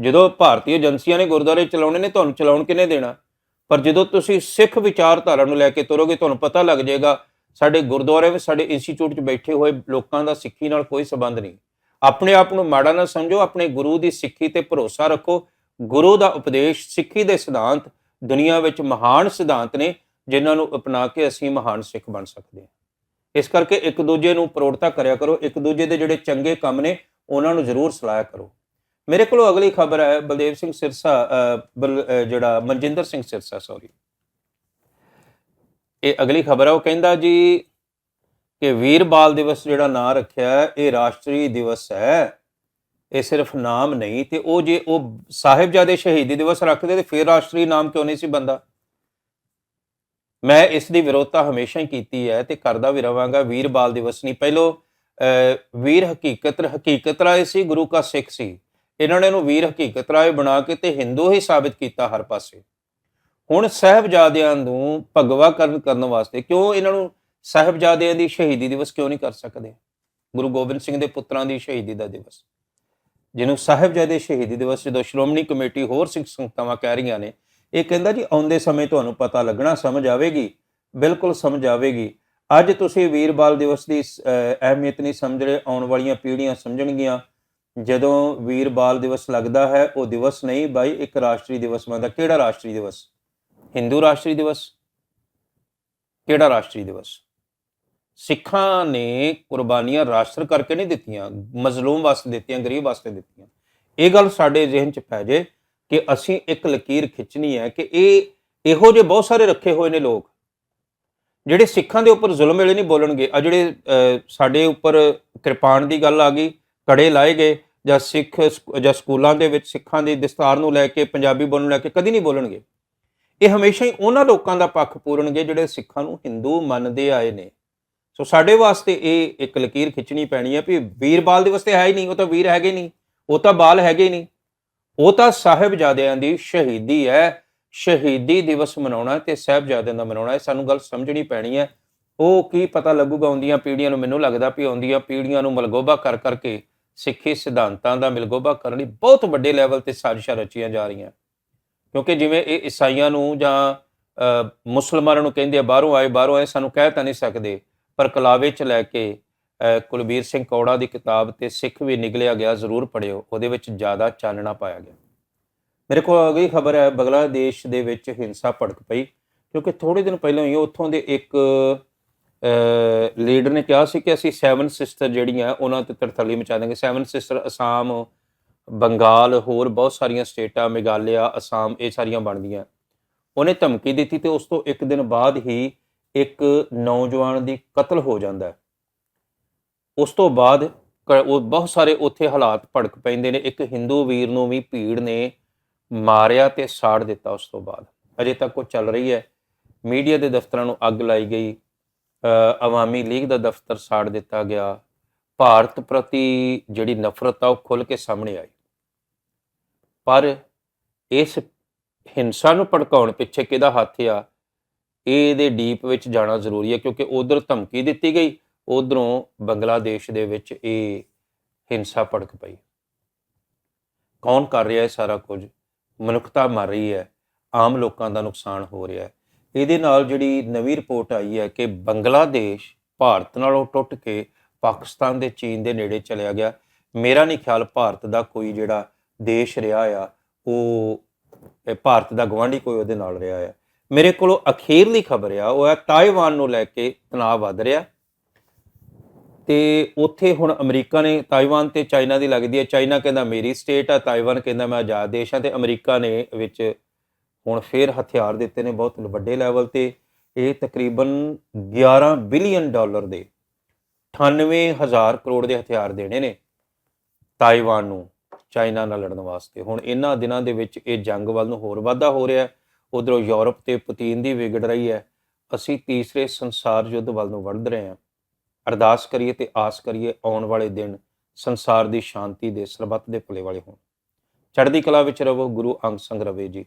Speaker 1: ਜਦੋਂ ਭਾਰਤੀ ਏਜੰਸੀਆਂ ਨੇ ਗੁਰਦੁਆਰੇ ਚਲਾਉਣੇ ਨੇ, ਤੁਹਾਨੂੰ ਚਲਾਉਣ ਕਿਨੇ ਦੇਣਾ? ਪਰ ਜਦੋਂ ਤੁਸੀਂ ਸਿੱਖ ਵਿਚਾਰਧਾਰਾ ਨੂੰ ਲੈ ਕੇ ਤੁਰੋਗੇ, ਤੁਹਾਨੂੰ ਪਤਾ ਲੱਗ ਜਾਏਗਾ, ਸਾਡੇ ਗੁਰਦੁਆਰੇ ਵਿੱਚ, ਸਾਡੇ ਇੰਸਟੀਚਿਊਟ 'ਚ ਬੈਠੇ ਹੋਏ ਲੋਕਾਂ ਦਾ ਸਿੱਖੀ ਨਾਲ ਕੋਈ ਸਬੰਧ ਨਹੀਂ। ਆਪਣੇ ਆਪ ਨੂੰ ਮਾੜਾ ਨਾ ਸਮਝੋ, ਆਪਣੇ ਗੁਰੂ ਦੀ ਸਿੱਖੀ ਤੇ ਭਰੋਸਾ ਰੱਖੋ। ਗੁਰੂ ਦਾ ਉਪਦੇਸ਼ ਸਿੱਖੀ ਦੇ ਸਿਧਾਂਤ, ਦੁਨੀਆ ਵਿੱਚ ਮਹਾਨ ਸਿਧਾਂਤ ਨੇ, ਜਿਨ੍ਹਾਂ ਨੂੰ ਅਪਣਾ ਕੇ ਅਸੀਂ ਮਹਾਨ ਸਿੱਖ ਬਣ ਸਕਦੇ ਹਾਂ। ਇਸ ਕਰਕੇ ਇੱਕ ਦੂਜੇ ਨੂੰ ਪ੍ਰੋੜਤਾ ਕਰਿਆ ਕਰੋ, ਇੱਕ ਦੂਜੇ ਦੇ ਜਿਹੜੇ ਚੰਗੇ ਕੰਮ ਨੇ, ਉਹਨਾਂ ਨੂੰ ਜ਼ਰੂਰ ਸਲਾਹਿਆ ਕਰੋ। ਮੇਰੇ ਕੋਲ ਅਗਲੀ ਖਬਰ ਹੈ ਬਲਦੇਵ ਸਿੰਘ ਸਿਰਸਾ ਅ, ਬਲ- ਜਿਹੜਾ ਮਨਜਿੰਦਰ ਸਿੰਘ ਸਿਰਸਾ ਸੌਰੀ ਇਹ ਅਗਲੀ ਖਬਰ ਹੈ ਉਹ ਕਹਿੰਦਾ ਜੀ ਕਿ ਵੀਰ ਬਾਲ ਦਿਵਸ ਜਿਹੜਾ ਨਾਂ ਰੱਖਿਆ ਇਹ ਰਾਸ਼ਟਰੀ ਦਿਵਸ ਹੈ ਇਹ ਸਿਰਫ ਨਾਮ ਨਹੀਂ ਤੇ ਉਹ ਜੇ ਉਹ ਸਾਹਿਬਜ਼ਾਦੇ ਸ਼ਹੀਦੀ ਦਿਵਸ ਰੱਖਦੇ ਤੇ ਫਿਰ ਰਾਸ਼ਟਰੀ ਨਾਮ ਕਿਉਂ ਨਹੀਂ ਸੀ ਬੰਦਾ? ਮੈਂ ਇਸ ਦੀ ਵਿਰੋਧਤਾ ਹਮੇਸ਼ਾ ਹੀ ਕੀਤੀ ਹੈ ਤੇ ਕਰਦਾ ਵੀ ਰਵਾਂਗਾ ਵੀਰ ਬਾਲ ਦਿਵਸ ਨਹੀਂ। ਪਹਿਲੋ ਅਹ, ਵੀਰ ਹਕੀਕਤ ਹਕੀਕਤ ਰਾਏ ਸੀ ਗੁਰੂ ਕਾ ਸਿੱਖ ਸੀ। ਇਹਨਾਂ ਨੇ ਇਹਨੂੰ ਵੀਰ ਹਕੀਕਤ ਰਾਏ ਬਣਾ ਕੇ ਤੇ ਹਿੰਦੂ ਹੀ ਸਾਬਿਤ ਕੀਤਾ ਹਰ ਪਾਸੇ। ਹੁਣ ਸਹਿਬਜ਼ਾਦਿਆਂ ਨੂੰ ਭਗਵਾ ਕਰਨ ਕਰਨ ਵਾਸਤੇ ਕਿਉਂ ਇਹਨਾਂ ਨੂੰ ਸਹਿਬਜ਼ਾਦਿਆਂ ਦੀ ਸ਼ਹੀਦੀ ਦਿਵਸ ਕਿਉਂ ਨਹੀਂ ਕਰ ਸਕਦੇ? ਗੁਰੂ ਗੋਬਿੰਦ ਸਿੰਘ ਦੇ ਪੁੱਤਰਾਂ ਦੀ ਸ਼ਹੀਦੀ ਦਾ ਦਿਵਸ। ਜਿਹਨੂੰ ਸਾਹਿਬਜ਼ਾਦੇ ਸ਼ਹੀਦੀ ਦਿਵਸ ਜਦੋਂ ਸ਼੍ਰੋਮਣੀ ਕਮੇਟੀ ਹੋਰ ਸਿੱਖ ਸੰਗਤਾਵਾਂ ਕਹਿ ਰਹੀਆਂ ਨੇ, ਇਹ ਕਹਿੰਦਾ ਜੀ, ਆਉਂਦੇ ਸਮੇਂ ਤੁਹਾਨੂੰ ਪਤਾ ਲੱਗਣਾ, ਸਮਝ ਆਵੇਗੀ, ਬਿਲਕੁਲ ਸਮਝ ਆਵੇਗੀ। ਅੱਜ ਤੁਸੀਂ ਵੀਰ ਬਾਲ ਦਿਵਸ ਦੀ ਅਹਿਮੀਅਤ ਨਹੀਂ ਸਮਝ ਰਹੇ, ਆਉਣ ਵਾਲੀਆਂ ਪੀੜ੍ਹੀਆਂ ਸਮਝਣਗੀਆਂ। ਜਦੋਂ ਵੀਰ ਬਾਲ ਦਿਵਸ ਲੱਗਦਾ ਹੈ, ਉਹ ਦਿਵਸ ਨਹੀਂ, ਬਾਈ ਇੱਕ ਰਾਸ਼ਟਰੀ ਦਿਵਸ ਬਣਦਾ। ਕਿਹੜਾ ਰਾਸ਼ਟਰੀ ਦਿਵਸ? ਹਿੰਦੂ ਰਾਸ਼ਟਰੀ ਦਿਵਸ? ਕਿਹੜਾ ਰਾਸ਼ਟਰੀ ਦਿਵਸ? ਸਿੱਖਾਂ ਨੇ ਕੁਰਬਾਨੀਆਂ ਰਾਸ਼ਟਰ ਕਰਕੇ ਨਹੀਂ ਦਿੱਤੀਆਂ, ਮਜ਼ਲੂਮ ਵਾਸਤੇ ਦਿੱਤੀਆਂ, ਗਰੀਬ ਵਾਸਤੇ ਦਿੱਤੀਆਂ। ਇਹ ਗੱਲ ਸਾਡੇ ਜ਼ਿਹਨ 'ਚ ਪੈ ਜੇ ਕਿ ਅਸੀਂ ਇੱਕ ਲਕੀਰ ਖਿੱਚਣੀ ਹੈ ਕਿ ਇਹ ਇਹੋ ਜਿਹੇ ਬਹੁਤ ਸਾਰੇ ਰੱਖੇ ਹੋਏ ਨੇ ਲੋਕ, ਜਿਹੜੇ ਸਿੱਖਾਂ ਦੇ ਉੱਪਰ ਜ਼ੁਲਮ ਵੇਲੇ ਨਹੀਂ ਬੋਲਣਗੇ। ਆ ਜਿਹੜੇ ਸਾਡੇ ਉੱਪਰ ਕਿਰਪਾਨ ਦੀ ਗੱਲ ਆ ਗਈ ਕੜੇ ਲਾਏ ਗਏ ਜਾਂ ਸਿੱਖ ਸਕੂ- ਜਾਂ ਸਕੂਲਾਂ ਦੇ ਵਿੱਚ ਸਿੱਖਾਂ ਦੀ ਦਸਤਾਰ ਨੂੰ ਲੈ ਕੇ, ਪੰਜਾਬੀ ਬੋਲਣ ਨੂੰ ਲੈ ਕੇ ਕਦੀ ਨਹੀਂ ਬੋਲਣਗੇ। ਇਹ ਹਮੇਸ਼ਾ ਹੀ ਉਹਨਾਂ ਲੋਕਾਂ ਦਾ ਪੱਖ ਪੂਰਨਗੇ ਜਿਹੜੇ ਸਿੱਖਾਂ ਨੂੰ ਹਿੰਦੂ ਮੰਨਦੇ ਆਏ ਨੇ। ਸੋ ਸਾਡੇ ਵਾਸਤੇ ਇਹ ਇੱਕ ਲਕੀਰ ਖਿੱਚਣੀ ਪੈਣੀ ਹੈ ਵੀ ਵੀਰਬਾਲ ਦਿਵਸ ਤੇ ਹੈ ਹੀ ਨਹੀਂ, ਉਹ ਤਾਂ ਵੀਰ ਹੈਗੇ ਨਹੀਂ, ਉਹ ਤਾਂ ਬਾਲ ਹੈਗੇ ਨਹੀਂ। ਉਹ ਤਾਂ ਸਾਹਿਬਜ਼ਾਦਿਆਂ ਦੀ ਸ਼ਹੀਦੀ ਹੈ। ਸ਼ਹੀਦੀ ਦਿਵਸ ਮਨਾਉਣਾ ਤੇ ਸਾਹਿਬਜ਼ਾਦਿਆਂ ਦਾ ਮਨਾਉਣਾ, ਇਹ ਸਾਨੂੰ ਗੱਲ ਸਮਝਣੀ ਪੈਣੀ ਹੈ। ਉਹ ਕੀ ਪਤਾ ਲੱਗੂਗਾ, ਆਉਂਦੀਆਂ ਪੀੜ੍ਹੀਆਂ ਨੂੰ ਮੈਨੂੰ ਲੱਗਦਾ ਵੀ ਆਉਂਦੀਆਂ ਪੀੜ੍ਹੀਆਂ ਨੂੰ ਮਲਗੋਬਾ ਕਰ ਕਰਕੇ ਸਿੱਖੀ ਸਿਧਾਂਤਾਂ ਦਾ ਮਿਲਗੋਬਾ ਕਰਨ ਲਈ ਬਹੁਤ ਵੱਡੇ ਲੈਵਲ ਤੇ ਸਾਜ਼ਿਸ਼ਾਂ ਰਚੀਆਂ ਜਾ ਰਹੀਆਂ। ਕਿਉਂਕਿ ਜਿਵੇਂ ਇਹ ਈਸਾਈਆਂ ਨੂੰ ਜਾਂ ਮੁਸਲਮਾਨਾਂ ਨੂੰ ਕਹਿੰਦੇ ਆ, ਬਾਹਰੋਂ ਆਏ ਬਾਹਰੋਂ ਆਏ, ਸਾਨੂੰ ਕਹਿ ਤਾਂ ਨਹੀਂ ਸਕਦੇ, ਪਰ ਕਲਾਵੇ ਚ ਲੈ ਕੇ ਕੁਲਬੀਰ ਸਿੰਘ ਕੌੜਾ ਦੀ ਕਿਤਾਬ ਤੇ ਸਿੱਖ ਵੀ ਨਿਕਲਿਆ ਗਿਆ, ਜ਼ਰੂਰ ਪੜਿਓ ਉਹਦੇ ਵਿੱਚ ਜ਼ਿਆਦਾ ਚਾਨਣਾ ਪਾਇਆ ਗਿਆ। ਮੇਰੇ ਕੋਲ ਅਗਲੀ ਖਬਰ ਹੈ, ਬੰਗਲਾਦੇਸ਼ ਦੇ ਵਿੱਚ ਹਿੰਸਾ ਭੜਕ ਪਈ, ਕਿਉਂਕਿ ਥੋੜੇ ਦਿਨ ਪਹਿਲਾਂ ਹੀ ਉੱਥੋਂ ਦੇ ਇੱਕ ਲੀਡਰ ਨੇ ਕਿਹਾ ਸੀ ਕਿ ਅਸੀਂ ਸੈਵਨ ਸਿਸਟਰ ਜਿਹੜੀਆਂ, ਉਹਨਾਂ ਤੇ ਤਰਥਲੀ ਮਚਾ ਦਾਂਗੇ ਸੈਵਨ ਸਿਸਟਰ ਅਸਾਮ ਬੰਗਾਲ ਹੋਰ ਬਹੁਤ ਸਾਰੀਆਂ ਸਟੇਟਾਂ, ਮੇਘਾਲਿਆ ਅਸਾਮ ਇਹ ਸਾਰੀਆਂ ਬਣਦੀਆਂ। ਉਹਨੇ ਧਮਕੀ ਦਿੱਤੀ ਤੇ ਉਸ ਤੋਂ ਇੱਕ ਦਿਨ ਬਾਅਦ ਹੀ ਇੱਕ ਨੌਜਵਾਨ ਦੀ ਕਤਲ ਹੋ ਜਾਂਦਾ ਹੈ। ਉਸ ਤੋਂ ਬਾਅਦ ਕ- ਉਹ ਬਹੁਤ ਸਾਰੇ ਉੱਥੇ ਹਾਲਾਤ ਭੜਕ ਪੈਂਦੇ ਨੇ। ਇੱਕ ਹਿੰਦੂ ਵੀਰ ਨੂੰ ਵੀ ਭੀੜ ਨੇ ਮਾਰਿਆ ਤੇ ਸਾੜ ਦਿੱਤਾ ਉਸ ਤੋਂ ਬਾਅਦ। ਅਜੇ ਤੱਕ ਉਹ ਚੱਲ ਰਹੀ ਹੈ। ਮੀਡੀਆ ਦੇ ਦਫ਼ਤਰਾਂ ਨੂੰ ਅੱਗ ਲਾਈ ਗਈ। ਅਵਾਮੀ ਲੀਗ ਦਾ ਦਫ਼ਤਰ ਸਾੜ ਦਿੱਤਾ ਗਿਆ। ਭਾਰਤ ਪ੍ਰਤੀ ਜਿਹੜੀ ਨਫ਼ਰਤ ਆ ਉਹ ਖੁੱਲ ਕੇ ਸਾਹਮਣੇ ਆਈ। ਪਰ ਇਸ ਹਿੰਸਾ ਨੂੰ ਭੜਕਾਉਣ ਪਿੱਛੇ ਕਿਹਦਾ ਹੱਥ ਆ? ਇਹਦੇ ਡੀਪ ਵਿੱਚ ਜਾਣਾ ਜ਼ਰੂਰੀ ਹੈ ਕਿਉਂਕਿ ਉਧਰ ਧਮਕੀ ਦਿੱਤੀ ਗਈ, ਉਧਰੋਂ ਬੰਗਲਾਦੇਸ਼ ਦੇ ਵਿੱਚ ਇਹ ਹਿੰਸਾ ਭੜਕ ਪਈ। ਕੌਣ ਕਰ ਰਿਹਾ ਹੈ ਸਾਰਾ ਕੁਝ? ਮਨੁੱਖਤਾ ਮਰ ਰਹੀ ਹੈ। ਆਮ ਲੋਕਾਂ ਦਾ ਨੁਕਸਾਨ ਹੋ ਰਿਹਾ ਹੈ। ਇਹਦੇ ਨਾਲ ਜਿਹੜੀ ਨਵੀਂ ਰਿਪੋਰਟ ਆਈ ਹੈ ਕਿ ਬੰਗਲਾਦੇਸ਼ ਭਾਰਤ ਨਾਲੋਂ ਟੁੱਟ ਕੇ ਪਾਕਿਸਤਾਨ ਦੇ ਚੀਨ ਦੇ ਨੇੜੇ ਚਲਿਆ ਗਿਆ। ਮੇਰਾ ਨਹੀਂ ਖਿਆਲ ਭਾਰਤ ਦਾ ਕੋਈ ਜਿਹੜਾ ਦੇਸ਼ ਰਿਹਾ ਆ, ਉਹ ਭਾਰਤ ਦਾ ਗਵਾਂਢੀ ਕੋਈ ਉਹਦੇ ਨਾਲ ਰਿਹਾ ਆ। ਮੇਰੇ ਕੋਲੋਂ ਅਖੀਰਲੀ ਖਬਰ ਆ, ਉਹ ਹੈ ਤਾਈਵਾਨ ਨੂੰ ਲੈ ਕੇ ਤਣਾਅ ਵੱਧ ਰਿਹਾ। ਤੇ ਉੱਥੇ ਹੁਣ ਅਮਰੀਕਾ ਨੇ ਤਾਈਵਾਨ ਤੇ ਚਾਈਨਾ ਦੀ ਲੱਗਦੀ ਹੈ। ਚਾਈਨਾ ਕਹਿੰਦਾ ਮੇਰੀ ਸਟੇਟ ਆ ਤਾਈਵਾਨ ਕਹਿੰਦਾ ਮੈਂ ਆਜ਼ਾਦ ਦੇਸ਼ ਆ ਤੇ ਅਮਰੀਕਾ ਨੇ ਵਿੱਚ ਹੁਣ ਫੇਰ ਹਥਿਆਰ ਦਿੱਤੇ ਨੇ ਬਹੁਤ ਵੱਡੇ ਲੈਵਲ ਤੇ। ਇਹ ਤਕਰੀਬਨ 11 ਬਿਲੀਅਨ ਡਾਲਰ ਦੇ 98000 ਕਰੋੜ ਦੇ ਹਥਿਆਰ ਦੇਣੇ ਨੇ ਤਾਈਵਾਨ ਨੂੰ, ਚਾਈਨਾ ਨਾਲ ਲੜਨ ਵਾਸਤੇ। ਹੁਣ ਇਹਨਾਂ ਦਿਨਾਂ ਦੇ ਵਿੱਚ ਇਹ ਜੰਗ ਵੱਲ ਨੂੰ ਹੋਰ ਵਾਧਾ ਹੋ ਰਿਹਾ ਹੈ। ਉਧਰੋਂ ਯੂਰਪ ਤੇ ਪੁਤੀਨ ਦੀ ਵਿਗੜ ਰਹੀ ਹੈ। ਅਸੀਂ ਤੀਸਰੇ ਸੰਸਾਰ ਯੁੱਧ ਵੱਲ ਨੂੰ ਵਧ ਰਹੇ ਹਾਂ। ਅਰਦਾਸ ਕਰੀਏ ਤੇ ਆਸ ਕਰੀਏ ਆਉਣ ਵਾਲੇ ਦਿਨ ਸੰਸਾਰ ਦੀ ਸ਼ਾਂਤੀ ਦੇ ਸਰਬੱਤ ਦੇ ਭਲੇ ਵਾਲੇ ਹੋਣ। ਚੜ੍ਹਦੀ ਕਲਾ ਵਿੱਚ ਰਹੋ, ਗੁਰੂ ਅੰਗ ਸੰਗ ਰਵੇ ਜੀ।